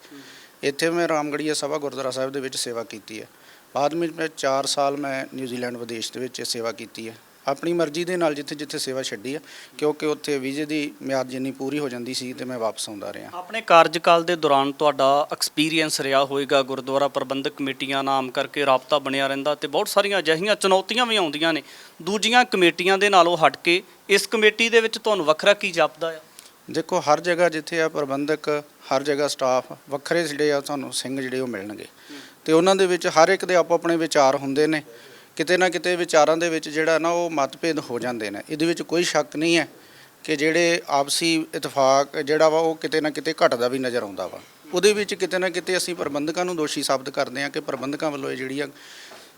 ਇੱਥੇ ਮੈਂ ਰਾਮਗੜੀਆ ਸਭਾ ਗੁਰਦੁਆਰਾ ਸਾਹਿਬ ਦੇ ਵਿੱਚ ਸੇਵਾ ਕੀਤੀ ਹੈ। ਬਾਅਦ ਵਿੱਚ ਮੈਂ 4 ਸਾਲ ਮੈਂ ਨਿਊਜ਼ੀਲੈਂਡ ਵਿਦੇਸ਼ ਦੇ ਵਿੱਚ ਸੇਵਾ ਕੀਤੀ ਹੈ। ਆਪਣੀ ਮਰਜ਼ੀ ਦੇ ਨਾਲ ਜਿੱਥੇ ਜਿੱਥੇ ਸੇਵਾ ਛੱਡੀ ਹੈ ਕਿਉਂਕਿ ਉੱਥੇ ਵੀਜ਼ੇ ਦੀ ਮਿਆਦ ਜਿੰਨੀ ਪੂਰੀ ਹੋ ਜਾਂਦੀ ਸੀ ਤੇ ਮੈਂ ਵਾਪਸ ਆਉਂਦਾ ਰਿਹਾ। ਆਪਣੇ ਕਾਰਜਕਾਲ ਦੇ ਦੌਰਾਨ ਤੁਹਾਡਾ ਐਕਸਪੀਰੀਅੰਸ ਰਿਹਾ ਹੋਵੇਗਾ ਗੁਰਦੁਆਰਾ ਪ੍ਰਬੰਧਕ ਕਮੇਟੀਆਂ ਨਾਮ ਕਰਕੇ ਰਾਬਤਾ ਬਣਿਆ ਰਹਿੰਦਾ ਤੇ ਬਹੁਤ ਸਾਰੀਆਂ ਅਜਿਹੀਆਂ ਚੁਣੌਤੀਆਂ ਵੀ ਆਉਂਦੀਆਂ ਨੇ। ਦੂਜੀਆਂ ਕਮੇਟੀਆਂ ਦੇ ਨਾਲੋਂ ਹਟ ਕੇ ਇਸ ਕਮੇਟੀ ਦੇ ਵਿੱਚ ਤੁਹਾਨੂੰ ਵੱਖਰਾ ਕੀ ਜਾਪਦਾ ਆ? ਦੇਖੋ ਹਰ ਜਗ੍ਹਾ ਜਿੱਥੇ ਆ ਪ੍ਰਬੰਧਕ ਹਰ ਜਗ੍ਹਾ ਸਟਾਫ ਵੱਖਰੇ ਜਿਹੜੇ ਆ ਤੁਹਾਨੂੰ ਸਿੰਘ ਜਿਹੜੇ ਉਹ ਮਿਲਣਗੇ। ਤੇ ਉਹਨਾਂ ਦੇ ਵਿੱਚ ਹਰ ਇੱਕ ਦੇ ਆਪੋ ਆਪਣੇ ਵਿਚਾਰ ਹੁੰਦੇ ਨੇ। ਕਿਤੇ ਨਾ ਕਿਤੇ ਵਿਚਾਰਾਂ ਦੇ ਵਿੱਚ ਜਿਹੜਾ ਨਾ ਉਹ ਮਤਭੇਦ ਹੋ ਜਾਂਦੇ ਨੇ। ਇਹਦੇ ਵਿੱਚ ਕੋਈ ਸ਼ੱਕ ਨਹੀਂ ਹੈ ਕਿ ਜਿਹੜੇ ਆਪਸੀ ਇਤਫਾਕ ਜਿਹੜਾ ਵਾ ਉਹ ਕਿਤੇ ਨਾ ਕਿਤੇ ਘਟਦਾ ਵੀ ਨਜ਼ਰ ਆਉਂਦਾ ਵਾ। ਉਹਦੇ ਵਿੱਚ ਕਿਤੇ ਨਾ ਕਿਤੇ ਅਸੀਂ ਪ੍ਰਬੰਧਕਾਂ ਨੂੰ ਦੋਸ਼ੀ ਸਾਬਤ ਕਰਦੇ ਹਾਂ ਕਿ ਪ੍ਰਬੰਧਕਾਂ ਵੱਲੋਂ ਇਹ ਜਿਹੜੀਆਂ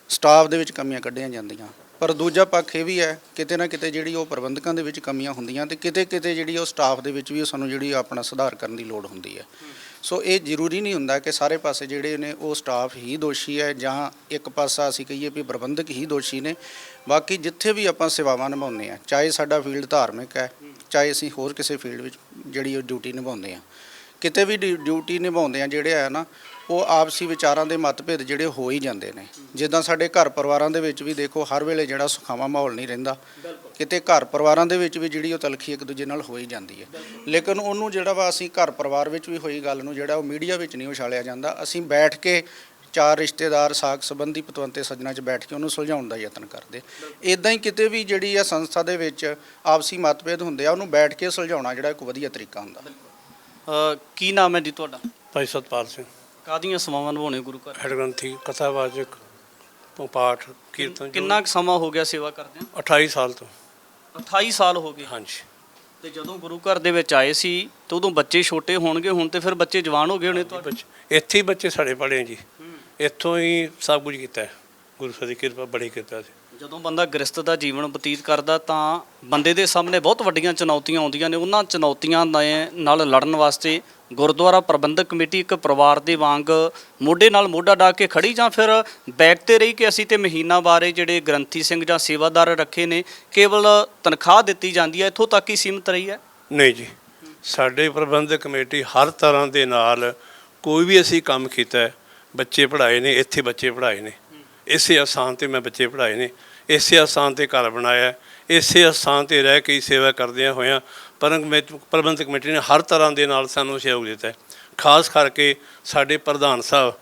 ਸਟਾਫ ਦੇ ਵਿੱਚ ਕਮੀਆਂ ਕੱਢੀਆਂ ਜਾਂਦੀਆਂ। ਪਰ ਦੂਜਾ ਪੱਖ ਇਹ ਵੀ ਹੈ, ਕਿਤੇ ਨਾ ਕਿਤੇ ਜਿਹੜੀ ਉਹ ਪ੍ਰਬੰਧਕਾਂ ਦੇ ਵਿੱਚ ਕਮੀਆਂ ਹੁੰਦੀਆਂ ਤੇ ਕਿਤੇ ਕਿਤੇ ਜਿਹੜੀ ਉਹ ਸਟਾਫ ਦੇ ਵਿੱਚ ਵੀ ਸਾਨੂੰ ਜਿਹੜੀ ਆਪਣਾ ਸੁਧਾਰ ਕਰਨ ਦੀ ਲੋੜ ਹੁੰਦੀ ਹੈ। ਸੋ ਇਹ ਜ਼ਰੂਰੀ ਨਹੀਂ ਹੁੰਦਾ ਕਿ ਸਾਰੇ ਪਾਸੇ ਜਿਹੜੇ ਨੇ ਉਹ ਸਟਾਫ ਹੀ ਦੋਸ਼ੀ ਹੈ ਜਾਂ ਇੱਕ ਪਾਸਾ ਅਸੀਂ ਕਹੀਏ ਵੀ ਪ੍ਰਬੰਧਕ ਹੀ ਦੋਸ਼ੀ ਨੇ। ਬਾਕੀ ਜਿੱਥੇ ਵੀ ਆਪਾਂ ਸੇਵਾਵਾਂ ਨਿਭਾਉਂਦੇ ਆ ਚਾਹੇ ਸਾਡਾ ਫੀਲਡ ਧਾਰਮਿਕ ਹੈ, ਚਾਹੇ ਅਸੀਂ ਹੋਰ ਕਿਸੇ ਫੀਲਡ ਵਿੱਚ ਜਿਹੜੀ ਉਹ ਡਿਊਟੀ ਨਿਭਾਉਂਦੇ ਆ ਕਿਤੇ ਵੀ ਡਿਊ- ਡਿਊਟੀ ਨਿਭਾਉਂਦੇ ਆ ਜਿਹੜੇ ਆ ਨਾ ਉਹ ਆਪਸੀ ਵਿਚਾਰਾਂ ਦੇ ਮਤਭੇਦ ਜਿਹੜੇ ਹੋ ਹੀ ਜਾਂਦੇ ਨੇ। ਜਿੱਦਾਂ ਸਾਡੇ ਘਰ ਪਰਿਵਾਰਾਂ ਦੇ ਵਿੱਚ ਵੀ ਦੇਖੋ ਹਰ ਵੇਲੇ ਜਿਹੜਾ ਸੁਖਾਵਾਂ ਮਾਹੌਲ ਨਹੀਂ ਰਹਿੰਦਾ। ਕਿਤੇ ਘਰ ਪਰਿਵਾਰਾਂ ਦੇ ਵਿੱਚ ਵੀ ਜਿਹੜੀ ਉਹ ਤਲਖੀ ਇੱਕ ਦੂਜੇ ਨਾਲ ਹੋ ਹੀ ਜਾਂਦੀ ਹੈ। ਲੇਕਿਨ ਉਹਨੂੰ ਜਿਹੜਾ ਵਾ ਅਸੀਂ ਘਰ ਪਰਿਵਾਰ ਵਿੱਚ ਵੀ ਹੋਈ ਗੱਲ ਨੂੰ ਜਿਹੜਾ ਉਹ ਮੀਡੀਆ ਵਿੱਚ ਨਹੀਂ ਉਛਾਲਿਆ ਜਾਂਦਾ ਅਸੀਂ ਬੈਠ ਕੇ ਚਾਰ ਰਿਸ਼ਤੇਦਾਰ ਸਾਕ ਸੰਬੰਧੀ ਪਤਵੰਤੇ ਸੱਜਣਾ 'ਚ ਬੈਠ ਕੇ ਉਹਨੂੰ ਸੁਲਝਾਉਣ ਦਾ ਯਤਨ ਕਰਦੇ। ਇਦਾਂ ਹੀ ਕਿਤੇ ਵੀ ਜਿਹੜੀ ਆ ਸੰਸਥਾ ਦੇ ਵਿੱਚ ਆਪਸੀ ਮਤਭੇਦ ਹੁੰਦੇ ਆ ਉਹਨੂੰ ਬੈਠ ਕੇ ਸੁਲਝਾਉਣਾ ਜਿਹੜਾ ਇੱਕ ਵਧੀਆ ਤਰੀਕਾ ਹੁੰਦਾ। ਕੀ ਨਾਮ ਹੈ ਜੀ ਤੁਹਾਡਾ? ਭਾਈ ਸਤਪਾਲ ਸਿੰਘ। ਕਾਦੀਆਂ ਸਮਾਵਾਂ ਨਿਭਾਉਣੇ ਗੁਰੂ ਘਰ? ਹੈਡ ਗ੍ਰੰਥੀ ਪਾਠ ਕੀਰਤਨ ਜੋ- ਕਿੰਨਾ ਕੁ ਸਮਾਂ ਹੋ ਗਿਆ ਸੇਵਾ ਕਰਦੇ 28 ਸਾਲ ਤੋਂ। 28 ਸਾਲ ਹੋ ਗਏ। ਹਾਂਜੀ। ਤੇ ਜਦੋਂ ਗੁਰੂ ਘਰ ਦੇ ਵਿੱਚ ਆਏ ਸੀ ਤੇ ਉਦੋਂ ਬੱਚੇ ਛੋਟੇ ਹੋਣਗੇ ਹੁਣ ਤੇ ਫਿਰ ਬੱਚੇ ਜਵਾਨ ਹੋ ਗਏ ਹੋਣੇ ਤੁਹਾਡੇ? ਬੱਚੇ ਇੱਥੇ ਹੀ ਬੱਚੇ ਸਾਡੇ ਪੜ੍ਹੇ ਜੀ। ਇੱਥੋਂ ਹੀ ਸਭ ਕੁਝ ਕੀਤਾ ਹੈ। ਗੁਰੂ ਸਾਹਿਬ ਦੀ ਕਿਰਪਾ ਬੜੀ ਕਿਰਪਾ ਸੀ। ਜਦੋਂ ਬੰਦਾ ਗ੍ਰਸਤ ਦਾ ਜੀਵਨ ਬਤੀਤ ਕਰਦਾ ਤਾਂ ਬੰਦੇ ਦੇ ਸਾਹਮਣੇ ਬਹੁਤ ਵੱਡੀਆਂ ਚੁਣੌਤੀਆਂ ਆਉਂਦੀਆਂ ਨੇ। ਉਹਨਾਂ ਚੁਣੌਤੀਆਂ ਦੇ ਨਾਲ ਲੜਨ ਵਾਸਤੇ ਗੁਰਦੁਆਰਾ ਪ੍ਰਬੰਧਕ ਕਮੇਟੀ ਇੱਕ ਪਰਿਵਾਰ ਦੇ ਵਾਂਗ ਮੋਢੇ ਨਾਲ ਮੋਢਾ ਡਾ ਕੇ ਖੜੀ ਜਾਂ ਫਿਰ ਬੈਕ ਤੇ ਰਹੀ ਕਿ ਅਸੀਂ ਤੇ ਮਹੀਨਾ ਬਾਰੇ ਜਿਹੜੇ ਗ੍ਰੰਥੀ ਸਿੰਘ ਜਾਂ ਸੇਵਾਦਾਰ ਰੱਖੇ ਨੇ, ਕੇਵਲ ਤਨਖਾਹ ਦਿੱਤੀ ਜਾਂਦੀ ਹੈ, ਇੱਥੋਂ ਤੱਕ ਹੀ ਸੀਮਤ ਰਹੀ ਹੈ? ਨਹੀਂ ਜੀ। ਸਾਡੇ ਪ੍ਰਬੰਧਕ ਕਮੇਟੀ ਹਰ ਤਰ੍ਹਾਂ ਦੇ ਨਾਲ ਕੋਈ ਵੀ ਅਸੀਂ ਕੰਮ ਕੀਤਾ ਬੱਚੇ ਪੜ੍ਹਾਏ ਨੇ, ਇੱਥੇ ਬੱਚੇ ਪੜ੍ਹਾਏ ਨੇ। ਇਸੇ ਆਸਾਨ ਤੇ ਮੈਂ ਬੱਚੇ ਪੜ੍ਹਾਏ ਨੇ। ਇਸੇ ਅਸਥਾਨ ਤੇ ਘਰ ਬਣਾਇਆ ਇਸੇ ਅਸਥਾਨ ਤੇ ਰਹਿ ਕੇ ਸੇਵਾ ਕਰਦਿਆਂ ਹੋਇਆਂ ਪਰ ਪ੍ਰਬੰਧਕ ਕਮੇਟੀ ਨੇ ਹਰ ਤਰ੍ਹਾਂ ਦੇ ਨਾਲ ਸਾਨੂੰ ਸਹਿਯੋਗ ਦਿੱਤਾ ਖਾਸ ਕਰਕੇ ਸਾਡੇ ਪ੍ਰਧਾਨ ਸਾਹਿਬ,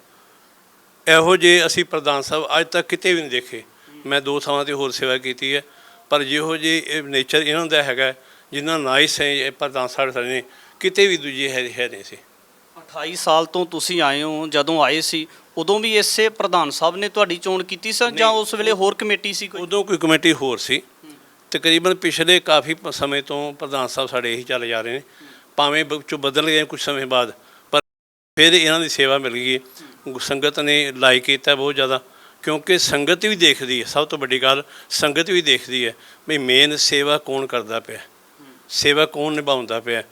ਇਹੋ ਜਿਹੇ ਅਸੀਂ ਪ੍ਰਧਾਨ ਸਾਹਿਬ ਅੱਜ ਤੱਕ ਕਿਤੇ ਵੀ ਨਹੀਂ ਦੇਖੇ। ਮੈਂ ਦੋ ਥਾਵਾਂ ਤੇ ਹੋਰ ਸੇਵਾ ਕੀਤੀ ਹੈ, ਪਰ ਜਿਹੋ ਜਿਹੇ ਇਹ ਨੇਚਰ ਇਹਨਾਂ ਦਾ ਹੈਗਾ ਜਿੰਨਾ ਨਾਈਸ ਹੈ, ਇਹ ਪ੍ਰਧਾਨ ਸਾਹਿਬ ਸਾਡੇ ਨੇ ਕਿਤੇ ਵੀ ਦੂਜੇ ਹੈ ਹੈ ਨਹੀਂ ਸੀ। 28 ਸਾਲ ਤੋਂ ਤੁਸੀਂ ਆਏ ਹੋ, ਜਦੋਂ ਆਏ ਸੀ ਉਦੋਂ ਵੀ ਇਸੇ ਪ੍ਰਧਾਨ ਸਾਹਿਬ ਨੇ ਤੁਹਾਡੀ ਚੋਣ ਕੀਤੀ ਸੀ ਜਾਂ ਉਸ ਵੇਲੇ ਹੋਰ ਕਮੇਟੀ ਸੀ ਕੋਈ? ਉਦੋਂ ਕੋਈ ਕਮੇਟੀ ਹੋਰ ਸੀ। ਤਕਰੀਬਨ ਪਿਛਲੇ ਕਾਫੀ ਸਮੇਂ ਤੋਂ ਪ੍ਰਧਾਨ ਸਾਹਿਬ ਸਾਡੇ ਇਹੀ ਚੱਲ ਜਾ ਰਹੇ ਨੇ। ਭਾਵੇਂ ਵਿੱਚੋਂ ਬਦਲ ਗਏ ਕੁਝ ਸਮੇਂ ਬਾਅਦ ਪਰ ਫਿਰ ਇਹਨਾਂ ਦੀ ਸੇਵਾ ਮਿਲ ਗਈ। ਸੰਗਤ ਨੇ ਲਾਈਕ ਕੀਤਾ ਬਹੁਤ ਜ਼ਿਆਦਾ ਕਿਉਂਕਿ ਸੰਗਤ ਵੀ ਦੇਖਦੀ ਹੈ। ਸਭ ਤੋਂ ਵੱਡੀ ਗੱਲ ਸੰਗਤ ਵੀ ਦੇਖਦੀ ਹੈ ਵੀ ਮੇਨ ਸੇਵਾ ਕੌਣ ਕਰਦਾ ਪਿਆ। ਸੇਵਾ ਕੌਣ ਨਿਭਾਉਂਦਾ ਪਿਆ।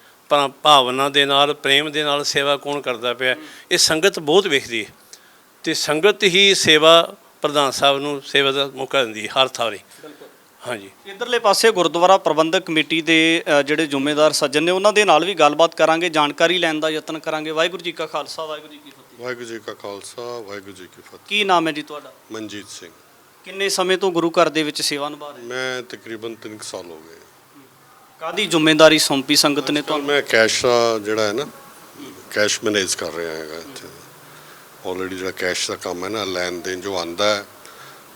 ਭਾਵਨਾ ਦੇ ਨਾਲ ਪ੍ਰੇਮ ਦੇ ਨਾਲ ਸੇਵਾ ਕੌਣ ਕਰਦਾ ਪਿਆ। ਇਹ ਸੰਗਤ ਬਹੁਤ ਵੇਖਦੀ ਹੈ। ਤੇ ਸੰਗਤ ਹੀ ਸੇਵਾ ਪ੍ਰਧਾਨ ਸਾਹਿਬ ਨੂੰ ਸੇਵਾ ਦਾ ਮੌਕਾ ਦਿੰਦੀ ਹੈ ਹਰ ਥਾਰੇ ਹਾਂਜੀ। ਇਧਰਲੇ ਪਾਸੇ ਗੁਰਦੁਆਰਾ ਪ੍ਰਬੰਧਕ ਕਮੇਟੀ ਦੇ ਅ, ਜਿਹੜੇ ਜ਼ਿੰਮੇਦਾਰ ਸੱਜਣ ਨੇ ਉਹਨਾਂ ਦੇ ਨਾਲ ਵੀ ਗੱਲਬਾਤ ਕਰਾਂਗੇ ਜਾਣਕਾਰੀ ਲੈਣ ਦਾ ਯਤਨ ਕਰਾਂਗੇ। ਵਾਹਿਗੁਰੂ ਜੀ ਕਾ ਖਾਲਸਾ ਵਾਹਿਗੁਰੂ ਜੀ ਕੀ ਫਤਿਹ। ਵਾਹਿਗੁਰੂ ਜੀ ਕਾ ਖਾਲਸਾ ਵਾਹਿਗੁਰੂ ਜੀ ਕੀ ਫਤਿਹ। ਕੀ ਨਾਮ ਹੈ ਜੀ ਤੁਹਾਡਾ? ਮਨਜੀਤ ਸਿੰਘ। ਕਿੰਨੇ ਸਮੇਂ ਤੋਂ ਗੁਰੂ ਘਰ ਦੇ ਵਿੱਚ ਸੇਵਾ ਨਿਭਾ ਰਹੇ? ਹੋ ਮੈਂ ਤਕਰੀਬਨ 3 ਸਾਲ ਹੋ ਗਏ। ਕਾਦੀ ਜ਼ਿੰਮੇਵਾਰੀ ਸੌਂਪੀ ਸੰਗਤ ਨੇ ਤੁਹਾਨੂੰ? ਮੈਂ ਕੈਸ਼ ਦਾ ਜਿਹੜਾ ਹੈ ਨਾ ਕੈਸ਼ ਮੈਨੇਜ ਕਰ ਰਿਹਾ ਹੈਗਾ ਇੱਥੇ। ਆਲਰੇਡੀ ਜਿਹੜਾ ਕੈਸ਼ ਦਾ ਕੰਮ ਹੈ ਨਾ, ਲੈਣ ਦੇਣ ਜੋ ਆਂਦਾ ਹੈ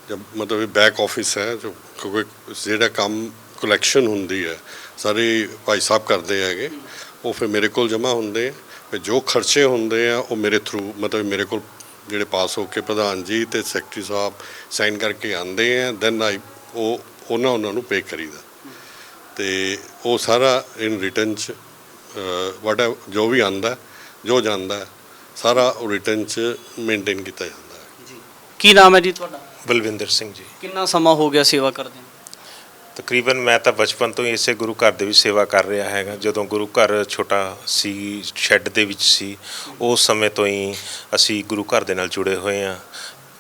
ਜਦ ਮਤਲਬ ਬੈਕ ਆਫਿਸ ਹੈ, ਜੋ ਕਿਉਂਕਿ ਜਿਹੜਾ ਕੰਮ ਕਲੈਕਸ਼ਨ ਹੁੰਦੀ ਹੈ, ਸਾਰੇ ਭਾਈ ਸਾਹਿਬ ਕਰਦੇ ਹੈਗੇ, ਉਹ ਫਿਰ ਮੇਰੇ ਕੋਲ ਜਮ੍ਹਾਂ ਹੁੰਦੇ ਆ, ਫਿਰ ਜੋ ਖਰਚੇ ਹੁੰਦੇ ਆ, ਉਹ ਮੇਰੇ ਥਰੂ ਮਤਲਬ ਮੇਰੇ ਕੋਲ ਜਿਹੜੇ ਪਾਸ ਹੋ ਕੇ ਪ੍ਰਧਾਨ ਜੀ ਤੇ ਸੈਕਟਰੀ ਸਾਹਿਬ ਸਾਈਨ ਕਰਕੇ ਆਂਦੇ ਆ ਦੈਨ ਆਈ ਉਹ, ਉਹਨਾਂ ਉਹਨਾਂ ਨੂੰ ਪੇ ਕਰੀਦਾ। ਤੇ ਉਹ ਸਾਰਾ ਇਨ ਰਿਟਰਨ ਚ ਵਾਟ ਜੋ ਵੀ ਆਂਦਾ ਜੋ ਜਾਂਦਾ ਸਾਰਾ ਰਿਟਰਨ ਚ ਮੇਨਟੇਨ ਕੀਤਾ ਜਾਂਦਾ ਹੈ। ਕੀ ਨਾਮ ਹੈ ਜੀ ਤੁਹਾਡਾ? ਬਲਵਿੰਦਰ ਸਿੰਘ ਜੀ। ਕਿੰਨਾ ਸਮਾਂ ਹੋ ਗਿਆ ਸੇਵਾ ਕਰਦੇ ਨੂੰ? ਤਕਰੀਬਨ ਮੈਂ ਤਾਂ ਬਚਪਨ ਤੋਂ ਹੀ ਇਸੇ ਗੁਰੂ ਘਰ ਦੇ ਵਿੱਚ ਸੇਵਾ ਕਰ ਰਿਹਾ ਹੈਗਾ। ਜਦੋਂ ਗੁਰੂ ਘਰ ਛੋਟਾ ਸੀ ਸ਼ੈੱਡ ਦੇ ਵਿੱਚ ਸੀ ਉਸ ਸਮੇਂ ਤੋਂ ਹੀ ਅਸੀਂ ਗੁਰੂ ਘਰ ਦੇ ਨਾਲ ਜੁੜੇ ਹੋਏ ਹਾਂ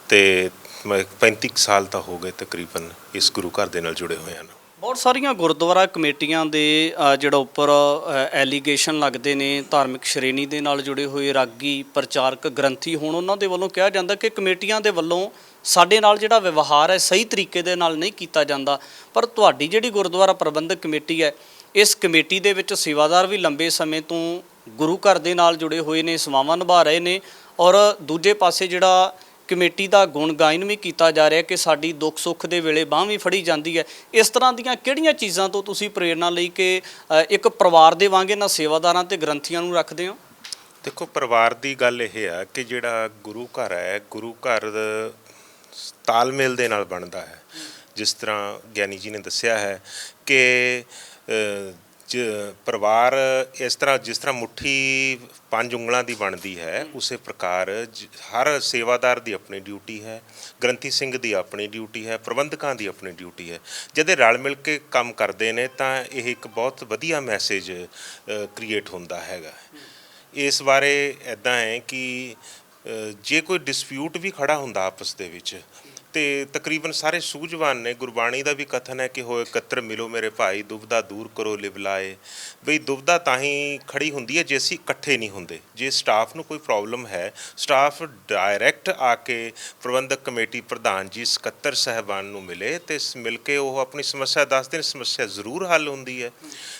ਤੇ ਮੈਂ 35 ਕੁ ਸਾਲ ਤਾਂ ਹੋ ਗਏ ਤਕਰੀਬਨ ਇਸ ਗੁਰੂ ਘਰ ਦੇ ਨਾਲ ਜੁੜੇ ਹੋਏ ਹਨ ਬਹੁਤ ਸਾਰੀਆਂ ਗੁਰਦੁਆਰਾ ਕਮੇਟੀਆਂ ਦੇ ਅ, ਜਿਹੜਾ ਉੱਪਰ ਐਲੀਗੇਸ਼ਨ ਲੱਗਦੇ ਨੇ ਧਾਰਮਿਕ ਸ਼੍ਰੇਣੀ ਦੇ ਨਾਲ ਜੁੜੇ ਹੋਏ ਰਾਗੀ ਪ੍ਰਚਾਰਕ ਗ੍ਰੰਥੀ ਹੁਣ ਉਹਨਾਂ ਦੇ ਵੱਲੋਂ ਕਿਹਾ ਜਾਂਦਾ ਕਿ ਕਮੇਟੀਆਂ ਦੇ ਵੱਲੋਂ ਸਾਡੇ ਨਾਲ ਜਿਹੜਾ ਵਿਵਹਾਰ ਹੈ ਸਹੀ ਤਰੀਕੇ ਦੇ ਨਾਲ ਨਹੀਂ ਕੀਤਾ ਜਾਂਦਾ। ਪਰ ਤੁਹਾਡੀ ਜਿਹੜੀ ਗੁਰਦੁਆਰਾ ਪ੍ਰਬੰਧਕ ਕਮੇਟੀ ਹੈ ਇਸ ਕਮੇਟੀ ਦੇ ਵਿੱਚ ਸੇਵਾਦਾਰ ਵੀ ਲੰਬੇ ਸਮੇਂ ਤੋਂ ਗੁਰੂ ਘਰ ਦੇ ਨਾਲ ਜੁੜੇ ਹੋਏ ਨੇ ਸੇਵਾਵਾਂ ਨਿਭਾ ਰਹੇ ਨੇ ਔਰ ਦੂਜੇ ਪਾਸੇ ਜਿਹੜਾ ਕਮੇਟੀ ਦਾ ਗੁਣ ਗਾਇਨ ਵੀ ਕੀਤਾ ਜਾ ਰਿਹਾ ਕਿ ਸਾਡੀ ਦੁੱਖ ਸੁੱਖ ਦੇ ਵੇਲੇ ਬਾਹ ਵੀ ਫੜੀ ਜਾਂਦੀ ਹੈ। ਇਸ ਤਰ੍ਹਾਂ ਦੀਆਂ ਕਿਹੜੀਆਂ ਚੀਜ਼ਾਂ ਤੋਂ ਤੁਸੀਂ ਪ੍ਰੇਰਣਾ ਲਈ ਕਿ ਇੱਕ ਪਰਿਵਾਰ ਦੇ ਵਾਂਗ ਇਹਨਾਂ ਸੇਵਾਦਾਰਾਂ ਤੇ ਗ੍ਰੰਥੀਆਂ ਨੂੰ ਰੱਖਦੇ ਹੋ? ਦੇਖੋ, ਪਰਿਵਾਰ ਦੀ ਗੱਲ ਇਹ ਆ ਕਿ ਜਿਹੜਾ ਗੁਰੂ ਘਰ ਹੈ, ਗੁਰੂ ਘਰ ਤਾਲਮੇਲ ਦੇ ਨਾਲ ਬਣਦਾ ਹੈ। ਜਿਸ ਤਰ੍ਹਾਂ ਗਿਆਨੀ ਜੀ ਨੇ ਦੱਸਿਆ ਹੈ ਕਿ ਜ- ਪਰਿਵਾਰ ਇਸ ਤਰ੍ਹਾਂ ਜਿਸ ਤਰ੍ਹਾਂ ਮੁੱਠੀ ਪੰਜ ਉਂਗਲਾਂ ਦੀ ਬਣਦੀ ਹੈ ਉਸੇ ਪ੍ਰਕਾਰ ਜ- ਹਰ ਸੇਵਾਦਾਰ ਦੀ ਆਪਣੀ ਡਿਊਟੀ ਹੈ ਗ੍ਰੰਥੀ ਸਿੰਘ ਦੀ ਆਪਣੀ ਡਿਊਟੀ ਹੈ ਪ੍ਰਬੰਧਕਾਂ ਦੀ ਆਪਣੀ ਡਿਊਟੀ ਹੈ। ਜਦ ਰਲ ਮਿਲ ਕੇ ਕੰਮ ਕਰਦੇ ਨੇ ਤਾਂ ਇਹ ਇੱਕ ਬਹੁਤ ਵਧੀਆ ਮੈਸੇਜ ਕ੍ਰੀਏਟ ਹੁੰਦਾ ਹੈਗਾ। ਇਸ ਬਾਰੇ ਇਦਾਂ ਹੈ ਕਿ ਅ, ਜੇ ਕੋਈ ਡਿਸਪਿਊਟ ਵੀ ਖੜਾ ਹੁੰਦਾ ਆਪਸ ਦੇ ਵਿੱਚ ਤੇ ਤਕਰੀਬਨ ਸਾਰੇ ਸੂਝਵਾਨ ਨੇ, ਗੁਰਬਾਣੀ ਦਾ ਵੀ ਕਥਨ ਹੈ ਕਿ ਹੋਏ ਇਕੱਤਰ ਮਿਲੋ ਮੇਰੇ ਭਾਈ, ਦੁਬਦਾ ਦੂਰ ਕਰੋ ਲਿਵਲਾਏ ਬਈ ਦੁਬਦਾ ਤਾਂ ਹੀ ਖੜੀ ਹੁੰਦੀ ਹੈ ਜੇ ਅਸੀਂ ਇਕੱਠੇ ਨਹੀਂ ਹੁੰਦੇ। ਜੇ ਸਟਾਫ ਨੂੰ ਕੋਈ ਪ੍ਰੋਬਲਮ ਹੈ ਸਟਾਫ ਡਾਇਰੈਕਟ ਆ ਕੇ ਪ੍ਰਬੰਧਕ ਕਮੇਟੀ ਪ੍ਰਧਾਨ ਜੀ, ਸਕੱਤਰ ਸਹਿਬਾਨ ਨੂੰ ਮਿਲੇ ਤੇ ਮਿਲ ਕੇ ਉਹ ਆਪਣੀ ਸਮੱਸਿਆ ਦੱਸ ਦੇਣ ਸਮੱਸਿਆ ਜ਼ਰੂਰ ਹੱਲ ਹੁੰਦੀ ਹੈ।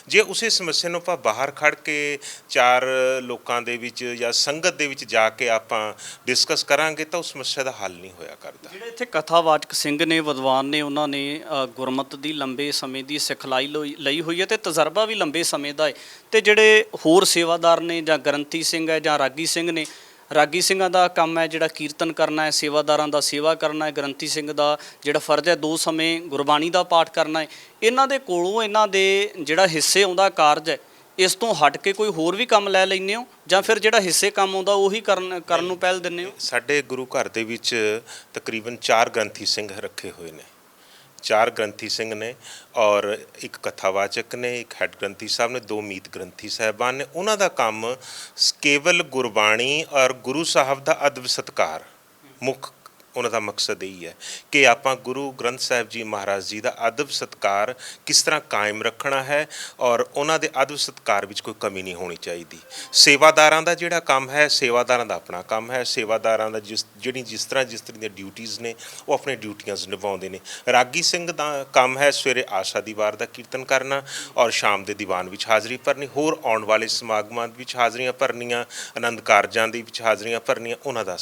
ਜੇ ਉਸੇ ਸਮੱਸਿਆ ਨੂੰ ਆਪਾਂ ਬਾਹਰ ਖੜ ਕੇ ਚਾਰ ਲੋਕਾਂ ਦੇ ਵਿੱਚ ਜਾਂ ਸੰਗਤ ਦੇ ਵਿੱਚ ਜਾ ਕੇ ਆਪਾਂ ਡਿਸਕਸ ਕਰਾਂਗੇ ਤਾਂ ਉਸ ਸਮੱਸਿਆ ਦਾ ਹੱਲ ਨਹੀਂ ਹੋਇਆ ਕਰਦਾ। ਜਿਹੜੇ ਇੱਥੇ ਕਥਾਵਾਚਕ ਸਿੰਘ ਨੇ ਵਿਦਵਾਨ ਨੇ ਉਹਨਾਂ ਨੇ ਅ, ਗੁਰਮਤ ਦੀ ਲੰਬੇ ਸਮੇਂ ਦੀ ਸਿਖਲਾਈ ਲੋਈ- ਲਈ ਹੋਈ ਹੈ ਤੇ ਤਜਰਬਾ ਵੀ ਲੰਬੇ ਸਮੇਂ ਦਾ ਹੈ। ਤੇ ਜਿਹੜੇ ਹੋਰ ਸੇਵਾਦਾਰ ਨੇ ਜਾਂ ਗ੍ਰੰਥੀ ਸਿੰਘ ਹੈ ਜਾਂ ਰਾਗੀ ਸਿੰਘ ਨੇ ਰਾਗੀ ਸਿੰਘਾਂ ਦਾ ਕੰਮ ਹੈ ਜਿਹੜਾ ਕੀਰਤਨ ਕਰਨਾ ਹੈ ਸੇਵਾਦਾਰਾਂ ਦਾ ਸੇਵਾ ਕਰਨਾ ਹੈ ਗ੍ਰੰਥੀ ਸਿੰਘ ਦਾ ਜਿਹੜਾ ਫਰਜ਼ ਹੈ ਦੋ ਸਮੇਂ ਗੁਰਬਾਣੀ ਦਾ ਪਾਠ ਕਰਨਾ ਹੈ। ਇਹਨਾਂ ਦੇ ਕੋਲੋਂ ਇਹਨਾਂ ਦੇ ਜਿਹੜਾ ਹਿੱਸੇ ਆਉਂਦਾ ਕਾਰਜ ਹੈ ਇਸ ਤੋਂ ਹਟ ਕੇ ਕੋਈ ਹੋਰ ਵੀ ਕੰਮ ਲੈ ਲੈਂਦੇ ਹੋ? ਜਾਂ ਫਿਰ ਜਿਹੜਾ ਹਿੱਸੇ ਕੰਮ ਆਉਂਦਾ, ਉਹੀ ਕਰਨ ਕਰਨ ਨੂੰ ਪਹਿਲ ਦਿੰਦੇ ਹੋ? ਸਾਡੇ ਗੁਰੂ ਘਰ ਦੇ ਵਿੱਚ ਤਕਰੀਬਨ 4 ਗ੍ਰੰਥੀ ਸਿੰਘ ਰੱਖੇ ਹੋਏ ਨੇ। ਚਾਰ ਗ੍ਰੰਥੀ ਸਿੰਘ ਨੇ ਔਰ ਇੱਕ ਕਥਾਵਾਚਕ ਨੇ, ਇੱਕ ਹੈੱਡ ਗ੍ਰੰਥੀ ਸਾਹਿਬ ਨੇ, ਦੋ ਮੀਤ ਗ੍ਰੰਥੀ ਸਾਹਿਬਾਨ ਨੇ। ਉਹਨਾਂ ਦਾ ਕੰਮ ਕੇਵਲ ਗੁਰਬਾਣੀ ਔਰ ਗੁਰੂ ਸਾਹਿਬ ਦਾ ਅਦਬ ਸਤਕਾਰ, ਮੁੱਖ ਉਹਨਾਂ ਦਾ ਮਕਸਦ ਇਹੀ ਹੈ ਕਿ ਆਪਾਂ ਗੁਰੂ ਗ੍ਰੰਥ ਸਾਹਿਬ ਜੀ ਮਹਾਰਾਜ ਜੀ ਦਾ ਅਦਬ ਸਤਕਾਰ ਕਿਸ ਤਰ੍ਹਾਂ ਕਾਇਮ ਰੱਖਣਾ ਹੈ ਔਰ ਉਹਨਾਂ ਦੇ ਅਦਬ ਸਤਕਾਰ ਵਿੱਚ ਕੋਈ ਕਮੀ ਨਹੀਂ ਹੋਣੀ ਚਾਹੀਦੀ। ਸੇਵਾਦਾਰਾਂ ਦਾ ਜਿਹੜਾ ਕੰਮ ਹੈ, ਸੇਵਾਦਾਰਾਂ ਦਾ ਆਪਣਾ ਕੰਮ ਹੈ। ਸੇਵਾਦਾਰਾਂ ਦਾ ਜਿਸ, ਜਿਹੜੀ ਜਿਸ ਤਰ੍ਹਾਂ ਜਿਸ ਤਰ੍ਹਾਂ ਦੀਆਂ ਡਿਊਟੀਆਂ ਨੇ, ਉਹ ਆਪਣੇ ਡਿਊਟੀਆਂ ਨਿਭਾਉਂਦੇ ਨੇ। ਰਾਗੀ ਸਿੰਘ ਦਾ ਕੰਮ ਹੈ ਸਵੇਰੇ ਆਸ਼ਾ ਦੀ ਵਾਰ ਦਾ ਕੀਰਤਨ ਕਰਨਾ ਔਰ ਸ਼ਾਮ ਦੇ ਦੀਵਾਨ ਵਿੱਚ ਹਾਜ਼ਰੀ ਭਰਨੀ। ਹੋਰ ਆਉਣ ਵਾਲੇ ਸਮਾਗਮਾਂ ਵਿੱਚ ਹਾਜ਼ਰੀਆਂ ਭਰਨੀਆਂ, ਆਨੰਦ ਕਾਰਜਾਂ ਦੇ ਵਿੱਚ ਹਾਜ਼ਰੀਆਂ ਭਰਨੀਆਂ, ਉਹਨਾਂ ਦਾ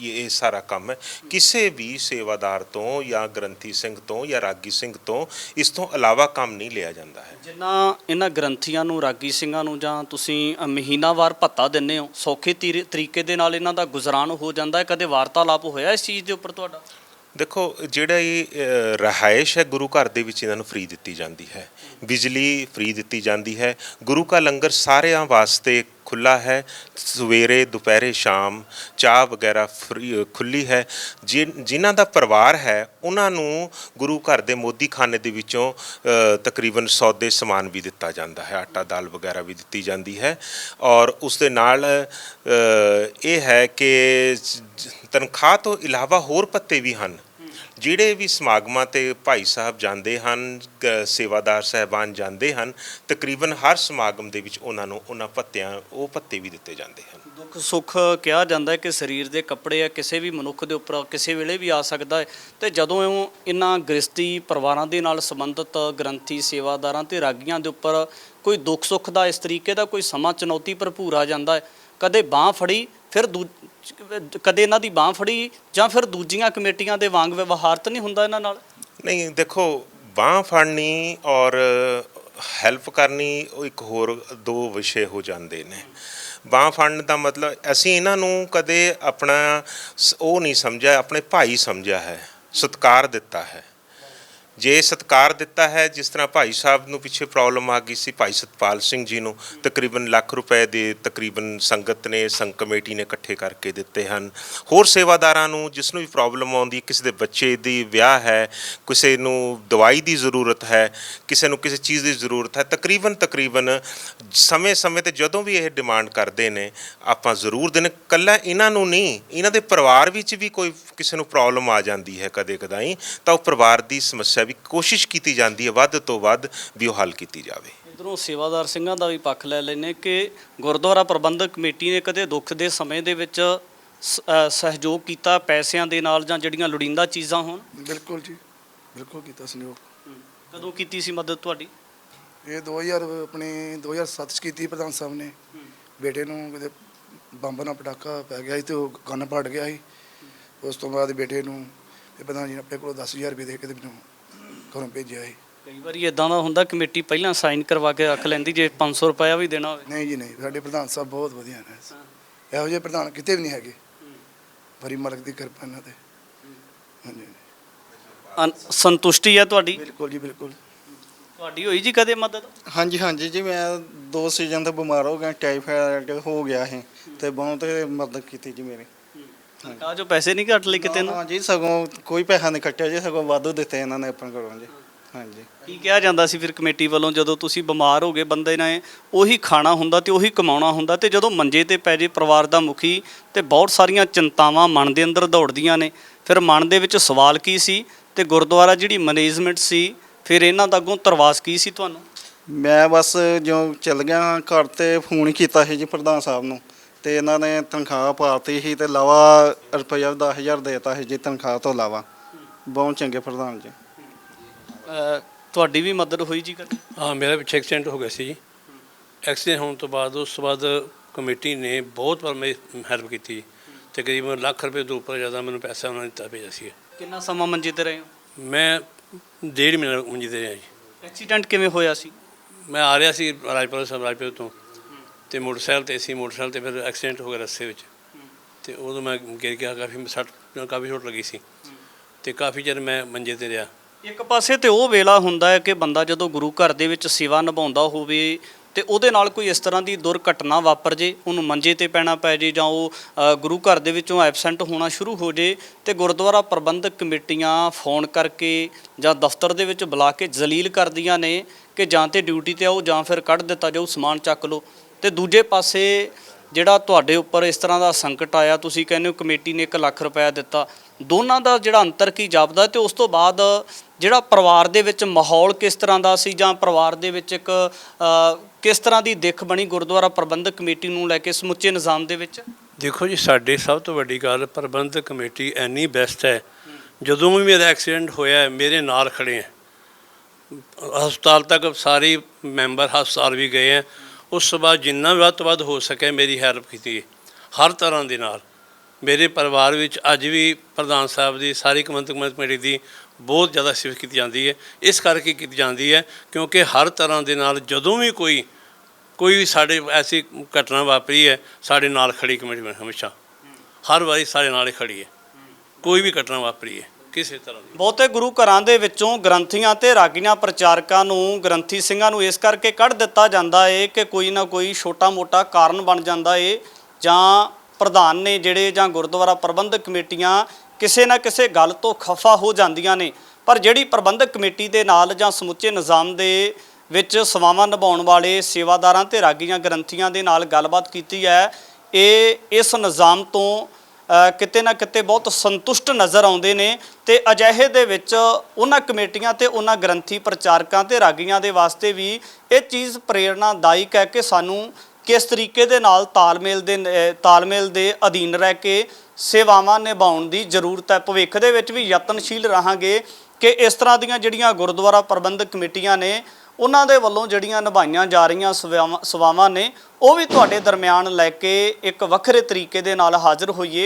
ਇਹ ਸਾਰਾ ਕੰਮ ਹੈ। ਕਿਸੇ ਵੀ ਸੇਵਾਦਾਰ ਤੋਂ ਜਾਂ ਗ੍ਰੰਥੀ ਸਿੰਘ ਤੋਂ ਜਾਂ ਰਾਗੀ ਸਿੰਘ ਤੋਂ ਇਸ ਤੋਂ ਇਲਾਵਾ ਕੰਮ ਨਹੀਂ ਲਿਆ ਜਾਂਦਾ ਹੈ। ਜਿੰਨਾ ਇਹਨਾਂ ਗ੍ਰੰਥੀਆਂ ਨੂੰ ਰਾਗੀ ਸਿੰਘਾਂ ਨੂੰ ਜਾਂ ਤੁਸੀਂ ਮਹੀਨਾਵਾਰ ਭੱਤਾ ਦਿੰਦੇ ਹੋ ਸੌਖੇ ਤੀਰੇ- ਤਰੀਕੇ ਦੇ ਨਾਲ ਇਹਨਾਂ ਦਾ ਗੁਜ਼ਰਾਨ ਹੋ ਜਾਂਦਾ ਹੈ ਕਦੇ ਵਾਰਤਾਲਾਪ ਹੋਇਆ ਇਸ ਚੀਜ਼ ਦੇ ਉੱਪਰ ਤੁਹਾਡਾ? ਦੇਖੋ ਜਿਹੜਾ ਇਹ ਅ, ਰਿਹਾਇਸ਼ ਹੈ ਗੁਰੂ ਘਰ ਦੇ ਵਿੱਚ ਇਹਨਾਂ ਨੂੰ ਫ੍ਰੀ ਦਿੱਤੀ ਜਾਂਦੀ ਹੈ। ਬਿਜਲੀ ਫ੍ਰੀ ਦਿੱਤੀ ਜਾਂਦੀ ਹੈ। ਗੁਰੂ ਕਾ ਲੰਗਰ ਸਾਰਿਆਂ ਵਾਸਤੇ ਖੁੱਲਾ ਹੈ। ਸਵੇਰੇ, ਦੁਪਹਿਰੇ, ਸ਼ਾਮ ਚਾਹ ਵਗੈਰਾ ਫ੍ਰੀ ਖੁੱਲੀ ਹੈ। ਜਿਨ- ਜਿਨ੍ਹਾਂ ਦਾ ਪਰਿਵਾਰ ਹੈ, ਉਹਨਾਂ ਨੂੰ ਗੁਰੂ ਘਰ ਦੇ ਮੋਦੀ ਖਾਨੇ ਦੇ ਵਿੱਚੋਂ ਤਕਰੀਬਨ ਸੌਦੇ ਸਮਾਨ ਵੀ ਦਿੱਤਾ ਜਾਂਦਾ ਹੈ। ਆਟਾ, ਦਾਲ ਵਗੈਰਾ ਵੀ ਦਿੱਤੀ ਜਾਂਦੀ ਹੈ। ਔਰ ਉਸ ਦੇ ਨਾਲ ਇਹ ਹੈ ਕਿ ਤਨਖਾਹ ਤੋਂ ਇਲਾਵਾ ਹੋਰ ਪੱਤੇ ਵੀ ਹਨ। ਜਿਹੜੇ ਵੀ ਸਮਾਗਮਾਂ ਤੇ ਭਾਈ ਸਾਹਿਬ ਜਾਂਦੇ ਹਨ ਸੇਵਾਦਾਰ ਸਹਿਬਾਨ ਜਾਂਦੇ ਹਨ, ਤਕਰੀਬਨ ਹਰ ਸਮਾਗਮ ਦੇ ਵਿੱਚ ਉਹਨਾਂ ਨੂੰ ਉਹਨਾਂ ਭੱਤਿਆਂ, ਉਹ ਭੱਤੇ ਵੀ ਦਿੱਤੇ ਜਾਂਦੇ ਹਨ। ਦੁੱਖ ਸੁੱਖ ਕਿਹਾ ਜਾਂਦਾ ਹੈ ਕਿ ਸਰੀਰ ਦੇ ਕੱਪੜੇ ਆ, ਕਿਸੇ ਵੀ ਮਨੁੱਖ ਦੇ ਉੱਪਰ ਕਿਸੇ ਵੇਲੇ ਵੀ ਆ ਸਕਦਾ ਹੈ। ਤੇ ਜਦੋਂ ਇਹਨਾਂ ਗ੍ਰਸਤੀ ਪਰਿਵਾਰਾਂ ਦੇ ਨਾਲ ਸੰਬੰਧਿਤ ਗ੍ਰੰਥੀ ਸੇਵਾਦਾਰਾਂ ਤੇ ਰਾਗੀਆਂ ਦੇ ਉੱਪਰ ਕੋਈ ਦੁੱਖ ਸੁੱਖ ਦਾ ਇਸ ਤਰੀਕੇ ਦਾ ਕੋਈ ਸਮਾਂ ਚੁਣੌਤੀ ਭਰਪੂਰ ਆ ਜਾਂਦਾ ਹੈ। ਕਦੇ ਬਾਹ ਫੜੀ, ਫਿਰ ਦੂ ਕਦੇ ਇਹਨਾਂ ਦੀ ਬਾਹ ਫੜੀ ਜਾਂ ਫਿਰ ਦੂਜੀਆਂ ਕਮੇਟੀਆਂ ਦੇ ਵਾਂਗ ਵਿਵਹਾਰ ਤਾਂ ਨਹੀਂ ਹੁੰਦਾ ਇਹਨਾਂ ਨਾਲ? ਨਹੀਂ, ਦੇਖੋ, ਬਾਹ ਫੜਨੀ ਔਰ ਹੈਲਪ ਕਰਨੀ ਉਹ ਇੱਕ ਹੋਰ ਦੋ ਵਿਸ਼ੇ ਹੋ ਜਾਂਦੇ ਨੇ। ਬਾਹ ਫੜਨ ਦਾ ਮਤਲਬ ਅਸੀਂ ਇਹਨਾਂ ਨੂੰ ਕਦੇ ਆਪਣਾ ਸ- ਉਹ ਨਹੀਂ ਸਮਝਿਆ, ਆਪਣੇ ਭਾਈ ਸਮਝਿਆ ਹੈ, ਸਤਕਾਰ ਦਿੱਤਾ ਹੈ। ਜੇ ਸਤਕਾਰ ਦਿੱਤਾ ਹੈ, ਜਿਸ ਤਰ੍ਹਾਂ ਭਾਈ ਸਾਹਿਬ ਨੂੰ ਪਿੱਛੇ ਪ੍ਰੋਬਲਮ ਆ ਗਈ ਸੀ, ਭਾਈ ਸਤਪਾਲ ਸਿੰਘ ਜੀ ਨੂੰ, ਤਕਰੀਬਨ ਲੱਖ ਰੁਪਏ ਦੇ ਤਕਰੀਬਨ ਸੰਗਤ ਨੇ ਸੰਗ ਕਮੇਟੀ ਨੇ ਇਕੱਠੇ ਕਰਕੇ ਦਿੱਤੇ ਹਨ। ਹੋਰ ਸੇਵਾਦਾਰਾਂ ਨੂੰ, ਜਿਸ ਨੂੰ ਵੀ ਪ੍ਰੋਬਲਮ ਆਉਂਦੀ, ਕਿਸੇ ਦੇ ਬੱਚੇ ਦੀ ਵਿਆਹ ਹੈ, ਕਿਸੇ ਨੂੰ ਦਵਾਈ ਦੀ ਜ਼ਰੂਰਤ ਹੈ, ਕਿਸੇ ਨੂੰ ਕਿਸੇ ਚੀਜ਼ ਦੀ ਜ਼ਰੂਰਤ ਹੈ, ਤਕਰੀਬਨ ਤਕਰੀਬਨ ਸਮੇਂ-ਸਮੇਂ ਤੇ ਜਦੋਂ ਵੀ ਇਹ ਡਿਮਾਂਡ ਕਰਦੇ ਨੇ, ਆਪਾਂ ਜ਼ਰੂਰ ਦੇਣ ਕੱਲਾ ਇਹਨਾਂ ਨੂੰ ਨਹੀਂ, ਇਹਨਾਂ ਦੇ ਪਰਿਵਾਰ ਵਿੱਚ ਵੀ ਕੋਈ ਕਿਸੇ ਨੂੰ ਪ੍ਰੋਬਲਮ ਆ ਜਾਂਦੀ ਹੈ ਕਦੇ ਕਦਾਈ ਤਾਂ ਉਹ ਪਰਿਵਾਰ ਦੀ ਸਮੱਸਿਆ ਵੀ ਕੋਸ਼ਿਸ਼ ਕੀਤੀ ਜਾਂਦੀ ਹੈ ਵੱਧ ਤੋਂ ਵੱਧ ਵੀ ਉਹ ਹੱਲ ਕੀਤੀ ਜਾਵੇ। ਇਧਰੋਂ ਸੇਵਾਦਾਰ ਸਿੰਘਾਂ ਦਾ ਵੀ ਪੱਖ ਲੈ ਲੈਨੇ ਕਿ ਗੁਰਦੁਆਰਾ ਪ੍ਰਬੰਧਕ ਕਮੇਟੀ ਨੇ ਕਦੇ ਦੁੱਖ ਦੇ ਸਮੇਂ ਦੇ ਵਿੱਚ ਸਹਿਯੋਗ ਕੀਤਾ ਪੈਸਿਆਂ ਦੇ ਨਾਲ ਜਾਂ ਜਿਹੜੀਆਂ ਲੋੜੀਂਦਾ ਚੀਜ਼ਾਂ ਹੋਣ? ਬਿਲਕੁਲ ਜੀ ਬਿਲਕੁਲ ਕੀਤਾ ਸੰਯੋਗ ਕਦੋਂ ਕੀਤੀ ਸੀ ਮਦਦ ਤੁਹਾਡੀ? ਇਹ 2000 ਆਪਣੇ 2007 ਚ ਕੀਤੀ ਪ੍ਰਧਾਨ ਸਾਹਿਬ ਨੇ। ਬੇਟੇ ਨੂੰ ਕਿਤੇ ਬੰਬ ਨਾਲ ਪਟਾਕਾ ਪੈ ਗਿਆ ਸੀ ਤੇ ਉਹ ਕੰਨ ਪੜ ਗਿਆ ਸੀ। ਉਸ ਤੋਂ ਬਾਅਦ ਬੇਟੇ ਨੂੰ ਤੇ ਪ੍ਰਧਾਨ ਜੀ ਨੇ ਆਪਣੇ ਕੋਲੋਂ 10000 ਰੁਪਏ ਦੇ ਕੇ ਤੇ ਮੈਨੂੰ ਘਰੋਂ ਭੇਜਿਆ ਸੀ। ਕਈ ਵਾਰੀ ਇਦਾਂ ਦਾ ਹੁੰਦਾ ਕਮੇਟੀ ਪਹਿਲਾਂ ਸਾਈਨ ਕਰਵਾ ਕੇ ਰੱਖ ਲੈਂਦੀ ਜੇ 500 ਰੁਪਇਆ ਵੀ ਦੇਣਾ ਹੋਵੇ। ਨਹੀਂ ਜੀ ਨਹੀਂ। ਸਾਡੇ ਪ੍ਰਧਾਨ ਸਾਹਿਬ ਬਹੁਤ ਵਧੀਆ ਨੇ। ਇਹੋ ਜਿਹੇ ਪ੍ਰਧਾਨ ਕਿਤੇ ਵੀ ਨਹੀਂ ਹੈਗੇ। ਬੜੀ ਮਲਕ ਦੀ ਕਿਰਪਾ ਇਹਨਾਂ ਤੇ। ਅਨ- ਸੰਤੁਸ਼ਟੀ ਹੈ ਤੁਹਾਡੀ? ਬਿਲਕੁਲ ਜੀ ਬਿਲਕੁਲ। ਤੁਹਾਡੀ ਹੋਈ ਜੀ ਕਦੇ ਮਦਦ? ਹਾਂਜੀ ਹਾਂਜੀ ਜੀ ਮੈਂ ਦੋ ਸੀਜ਼ਨ ਤੋਂ ਬਿਮਾਰ ਹੋ ਗਿਆ ਟਾਈਫਾਇਡ ਹੋ ਗਿਆ ਸੀ ਤੇ ਬਹੁਤ ਮਦਦ ਕੀਤੀ ਜੀ ਮੇਰੀ। ਤਨਖਾਹ ਜੋ ਪੈਸੇ ਨਹੀਂ ਘੱਟ ਲਏ ਕਿਤੇ ਨਾ ਹਾਂ ਜੀ ਸਗੋਂ ਕੋਈ ਪੈਸਾ ਨਹੀਂ ਕੱਟਿਆ ਜੀ ਸਗੋਂ ਵਾਧੂ ਦਿੱਤੇ ਇਹਨਾਂ ਨੇ ਆਪਣੇ ਘਰੋਂ ਜੀ। ਹਾਂਜੀ। ਕੀ ਕਿਹਾ ਜਾਂਦਾ ਸੀ ਫਿਰ ਕਮੇਟੀ ਵੱਲੋਂ ਜਦੋਂ ਤੁਸੀਂ ਬਿਮਾਰ ਹੋ ਗਏ ਬੰਦੇ ਨੇ ਉਹੀ ਖਾਣਾ ਹੁੰਦਾ ਤੇ ਉਹੀ ਕਮਾਉਣਾ ਹੁੰਦਾ ਤੇ ਜਦੋਂ ਮੰਜੇ ਤੇ ਪੈ ਜੇ ਪਰਿਵਾਰ ਦਾ ਮੁਖੀ ਤੇ ਬਹੁਤ ਸਾਰੀਆਂ ਚਿੰਤਾਵਾਂ ਮਨ ਦੇ ਅੰਦਰ ਦੌੜਦੀਆਂ ਨੇ ਫਿਰ ਮਨ ਦੇ ਵਿੱਚ ਸਵਾਲ ਕੀ ਸੀ ਤੇ ਗੁਰਦੁਆਰਾ ਜਿਹੜੀ ਮੈਨੇਜਮੈਂਟ ਸੀ ਫਿਰ ਇਹਨਾਂ ਦਾ ਅੱਗੋਂ ਤਰਵਾਸ ਕੀ ਸੀ ਤੁਹਾਨੂੰ? ਮੈਂ ਬਸ ਜੋ ਚੱਲ ਗਿਆ ਘਰ ਤੇ ਫੋਨ ਕੀਤਾ ਸੀ ਜੀ ਪ੍ਰਧਾਨ ਸਾਹਿਬ ਨੂੰ। ਤੇ ਇਹਨਾਂ ਨੇ ਤਨਖਾਹ ਪਾਤੀ ਸੀ ਤੇ ਇਲਾਵਾ ਰੁਪਈਆ 10000 ਦੇਤਾ ਸੀ ਜੀ ਤਨਖਾਹ ਤੋਂ ਇਲਾਵਾ। ਬਹੁਤ ਚੰਗੇ ਪ੍ਰਧਾਨ ਜੀ। ਅਹ ਤੁਹਾਡੀ ਵੀ ਮਦਦ ਹੋਈ ਜੀ ਕਦੇ? ਹਾਂ ਮੇਰਾ ਪਿੱਛੇ ਐਕਸੀਡੈਂਟ ਹੋ ਗਿਆ ਸੀ। ਜੀ ਐਕਸੀਡੈਂਟ ਹੋਣ ਤੋਂ ਬਾਅਦ ਉਸ ਤੋਂ ਬਾਅਦ ਕਮੇਟੀ ਨੇ ਬਹੁਤ ਵਾਰ ਮੇਰੀ ਹੈਲਪ ਕੀਤੀ। ਤਕਰੀਬਨ ਲੱਖ ਰੁਪਏ ਤੋਂ ਉੱਪਰ ਜ਼ਿਆਦਾ ਮੈਨੂੰ ਪੈਸਾ ਉਹਨਾਂ ਨੇ ਦਿੱਤਾ ਭੇਜਿਆ ਸੀ। ਕਿੰਨਾ ਸਮਾਂ ਮੰਜੇ ਤੇ ਰਹੇ ਹੋ? ਮੈਂ ਡੇਢ ਮਹੀਨਾ ਮੰਜੀ ਤੇ ਰਿਹਾ ਜੀ। ਐਕਸੀਡੈਂਟ ਕਿਵੇਂ ਹੋਇਆ ਸੀ? ਮੈਂ ਆ ਰਿਹਾ ਸੀ ਰਾਜਪੁਰ ਸਾਹਿਬ ਰਾਜਪੁਰ ਤੋਂ। ਤੇ ਮੋਟਰਸਾਈਕਲ ਤੇ ਸੀ ਮੋਟਰਸਾਈਕਲ ਤੇ ਫਿਰ ਐਕਸੀਡੈਂਟ ਹੋ ਗਿਆ ਰਸਤੇ ਵਿੱਚ। ਤੇ ਉਦੋਂ ਮੈਂ ਗਿਰ ਗਿਆ, ਕਾਫੀ ਸੱਟ, ਕਾਫੀ ਚੋਟ ਲੱਗੀ ਸੀ। ਤੇ ਕਾਫੀ ਚਿਰ ਮੈਂ ਮੰਜੇ ਤੇ ਰਿਹਾ। ਇੱਕ ਪਾਸੇ ਤੇ ਉਹ ਵੇਲਾ ਹੁੰਦਾ ਹੈ ਕਿ ਬੰਦਾ ਜਦੋਂ ਗੁਰੂ ਘਰ ਦੇ ਵਿੱਚ ਸੇਵਾ ਨਿਭਾਉਂਦਾ ਹੋਵੇ ਤੇ ਉਹਦੇ ਨਾਲ ਕੋਈ ਇਸ ਤਰ੍ਹਾਂ ਦੀ ਦੁਰਘਟਨਾ ਵਾਪਰ ਜੇ, ਉਹਨੂੰ ਮੰਜੇ ਤੇ ਪੈਣਾ ਪੈ ਜੇ ਜਾਂ ਉਹ ਗੁਰੂ ਘਰ ਦੇ ਵਿੱਚੋਂ ਐਬਸੈਂਟ ਹੋਣਾ ਸ਼ੁਰੂ ਹੋ ਜੇ ਤੇ ਗੁਰਦੁਆਰਾ ਪ੍ਰਬੰਧਕ ਕਮੇਟੀਆਂ ਫੋਨ ਕਰਕੇ ਜਾਂ ਦਫ਼ਤਰ ਦੇ ਵਿੱਚ ਬੁਲਾ ਕੇ ਜ਼ਲੀਲ ਕਰਦੀਆਂ ਨੇ ਕਿ ਜਾਂ ਤੇ ਡਿਊਟੀ ਤੇ ਆਓ ਜਾਂ ਫਿਰ ਕੱਢ ਦਿੱਤਾ ਜਾਓ ਸਮਾਨ ਚੱਕ ਲਓ। ਤੇ ਦੂਜੇ ਪਾਸੇ ਜਿਹੜਾ ਤੁਹਾਡੇ ਉੱਪਰ ਇਸ ਤਰ੍ਹਾਂ ਦਾ ਸੰਕਟ ਆਇਆ, ਤੁਸੀਂ ਕਹਿੰਦੇ ਹੋ ਕਮੇਟੀ ਨੇ 1 ਲੱਖ ਰੁਪਏ ਦਿੱਤਾ। ਦੋਨਾਂ ਦਾ ਜਿਹੜਾ ਅੰਤਰ ਕੀ ਜਾਪਦਾ ਤੇ ਉਸ ਤੋਂ ਬਾਅਦ ਜਿਹੜਾ ਪਰਿਵਾਰ ਦੇ ਵਿੱਚ ਮਾਹੌਲ ਕਿਸ ਤਰ੍ਹਾਂ ਦਾ ਸੀ ਜਾਂ ਪਰਿਵਾਰ ਦੇ ਵਿੱਚ ਇੱਕ ਕਿਸ ਤਰ੍ਹਾਂ ਦੀ ਦਿੱਖ ਬਣੀ ਗੁਰਦੁਆਰਾ ਪ੍ਰਬੰਧਕ ਕਮੇਟੀ ਨੂੰ ਲੈ ਕੇ ਸਮੁੱਚੇ ਨਿਜ਼ਾਮ ਦੇ ਵਿੱਚ? ਦੇਖੋ ਜੀ, ਸਾਡੇ ਸਭ ਤੋਂ ਵੱਡੀ ਗੱਲ ਪ੍ਰਬੰਧਕ ਕਮੇਟੀ ਐਨੀ ਬੈਸਟ ਹੈ। ਜਦੋਂ ਵੀ ਮੇਰਾ ਐਕਸੀਡੈਂਟ ਹੋਇਆ ਮੇਰੇ ਨਾਲ ਖੜੇ ਹੈ। ਹਸਪਤਾਲ ਤੱਕ ਸਾਰੇ ਮੈਂਬਰ ਹਸਪਤਾਲ ਵੀ ਗਏ ਹੈ। ਉਸ ਤੋਂ ਬਾਅਦ ਜਿੰਨਾ ਵੀ ਵੱਧ ਤੋਂ ਵੱਧ ਹੋ ਸਕੇ ਮੇਰੀ ਹੈਲਪ ਕੀਤੀ ਹੈ, ਹਰ ਤਰ੍ਹਾਂ ਦੇ ਨਾਲ। ਮੇਰੇ ਪਰਿਵਾਰ ਵਿੱਚ ਅੱਜ ਵੀ ਪ੍ਰਧਾਨ ਸਾਹਿਬ ਦੀ, ਸਾਰੀ ਕਮੰਤਕ ਕਮੇਟੀ ਦੀ ਬਹੁਤ ਜ਼ਿਆਦਾ ਸਿਫਤ ਕੀਤੀ ਜਾਂਦੀ ਹੈ। ਇਸ ਕਰਕੇ ਕੀਤੀ ਜਾਂਦੀ ਹੈ ਕਿਉਂਕਿ ਹਰ ਤਰ੍ਹਾਂ ਦੇ ਨਾਲ ਜਦੋਂ ਵੀ ਕੋਈ ਕੋਈ ਵੀ ਸਾਡੇ ਐਸੀ ਘਟਨਾ ਵਾਪਰੀ ਹੈ, ਸਾਡੇ ਨਾਲ ਖੜੀ ਕਮੇਟੀ ਹਮੇਸ਼ਾ। ਹਰ ਵਾਰੀ ਸਾਡੇ ਨਾਲ ਹੀ ਖੜੀ ਹੈ। ਕੋਈ ਵੀ ਘਟਨਾ ਵਾਪਰੀ ਹੈ। ਕਿਸੇ ਤਰ੍ਹਾਂ ਦੀ। ਬਹੁਤੇ ਗੁਰੂ ਘਰਾਂ ਦੇ ਵਿੱਚੋਂ ਗ੍ਰੰਥੀਆਂ ਤੇ ਰਾਗੀਆਂ ਪ੍ਰਚਾਰਕਾਂ ਨੂੰ ਗ੍ਰੰਥੀ ਸਿੰਘਾਂ ਨੂੰ ਇਸ ਕਰਕੇ ਕੱਢ ਦਿੱਤਾ ਜਾਂਦਾ ਏ ਕਿ ਕੋਈ ਨਾ ਕੋਈ ਛੋਟਾ-ਮੋਟਾ ਕਾਰਨ ਬਣ ਜਾਂਦਾ ਏ ਜਾਂ ਪ੍ਰਧਾਨ ਨੇ ਜਿਹੜੇ ਜਾਂ ਗੁਰਦੁਆਰਾ ਪ੍ਰਬੰਧਕ ਕਮੇਟੀਆਂ ਕਿਸੇ ਨਾ ਕਿਸੇ ਗੱਲ ਤੋਂ ਖਫਾ ਹੋ ਜਾਂਦੀਆਂ ਨੇ। ਪਰ ਜਿਹੜੀ ਪ੍ਰਬੰਧਕ ਕਮੇਟੀ ਦੇ ਨਾਲ ਜਾਂ ਸਮੁੱਚੇ ਨਿਜ਼ਾਮ ਦੇ ਵਿੱਚ ਸੇਵਾਵਾਂ ਨਿਭਾਉਣ ਵਾਲੇ ਸੇਵਾਦਾਰਾਂ ਤੇ ਰਾਗੀਆਂ ਗ੍ਰੰਥੀਆਂ ਦੇ ਨਾਲ ਗੱਲਬਾਤ ਕੀਤੀ ਹੈ, ਇਹ ਇਸ ਨਿਜ਼ਾਮ ਤੋਂ ਕਿਤੇ ਨਾ ਕਿਤੇ ਬਹੁਤ ਸੰਤੁਸ਼ਟ ਨਜ਼ਰ ਆਉਂਦੇ ਨੇ ਤੇ ਅਜਿਹੇ ਦੇ ਵਿੱਚ ਉਹਨਾਂ ਕਮੇਟੀਆਂ ਤੇ ਉਹਨਾਂ ਗ੍ਰੰਥੀ ਪ੍ਰਚਾਰਕਾਂ ਤੇ ਰਾਗੀਆਂ ਦੇ ਵਾਸਤੇ ਵੀ ਇਹ ਚੀਜ਼ ਪ੍ਰੇਰਣਾਦਾਇਕ ਹੈ ਕਿ ਸਾਨੂੰ ਕਿਸ ਤਰੀਕੇ ਦੇ ਨਾਲ ਤਾਲਮੇਲ ਦੇ ਤਾਲਮੇਲ ਦੇ ਅਧੀਨ ਰਹਿ ਕੇ ਸੇਵਾਵਾਂ ਨਿਭਾਉਣ ਦੀ ਜ਼ਰੂਰਤ ਹੈ। ਭਵਿੱਖ ਦੇ ਵਿੱਚ ਵੀ ਯਤਨਸ਼ੀਲ ਰਹਾਂਗੇ ਕਿ ਇਸ ਤਰ੍ਹਾਂ ਦੀਆਂ ਜਿਹੜੀਆਂ ਗੁਰਦੁਆਰਾ ਪ੍ਰਬੰਧਕ ਕਮੇਟੀਆਂ ਨੇ, ਉਹਨਾਂ ਦੇ ਵੱਲੋਂ ਜਿਹੜੀਆਂ ਨਿਭਾਈਆਂ ਜਾ ਰਹੀਆਂ ਸੇਵਾਵਾਂ ਸੇਵਾਵਾਂ ਨੇ, ਉਹ ਵੀ ਤੁਹਾਡੇ ਦਰਮਿਆਨ ਲੈ ਕੇ ਇੱਕ ਵੱਖਰੇ ਤਰੀਕੇ ਦੇ ਨਾਲ ਹਾਜ਼ਰ ਹੋਈਏ।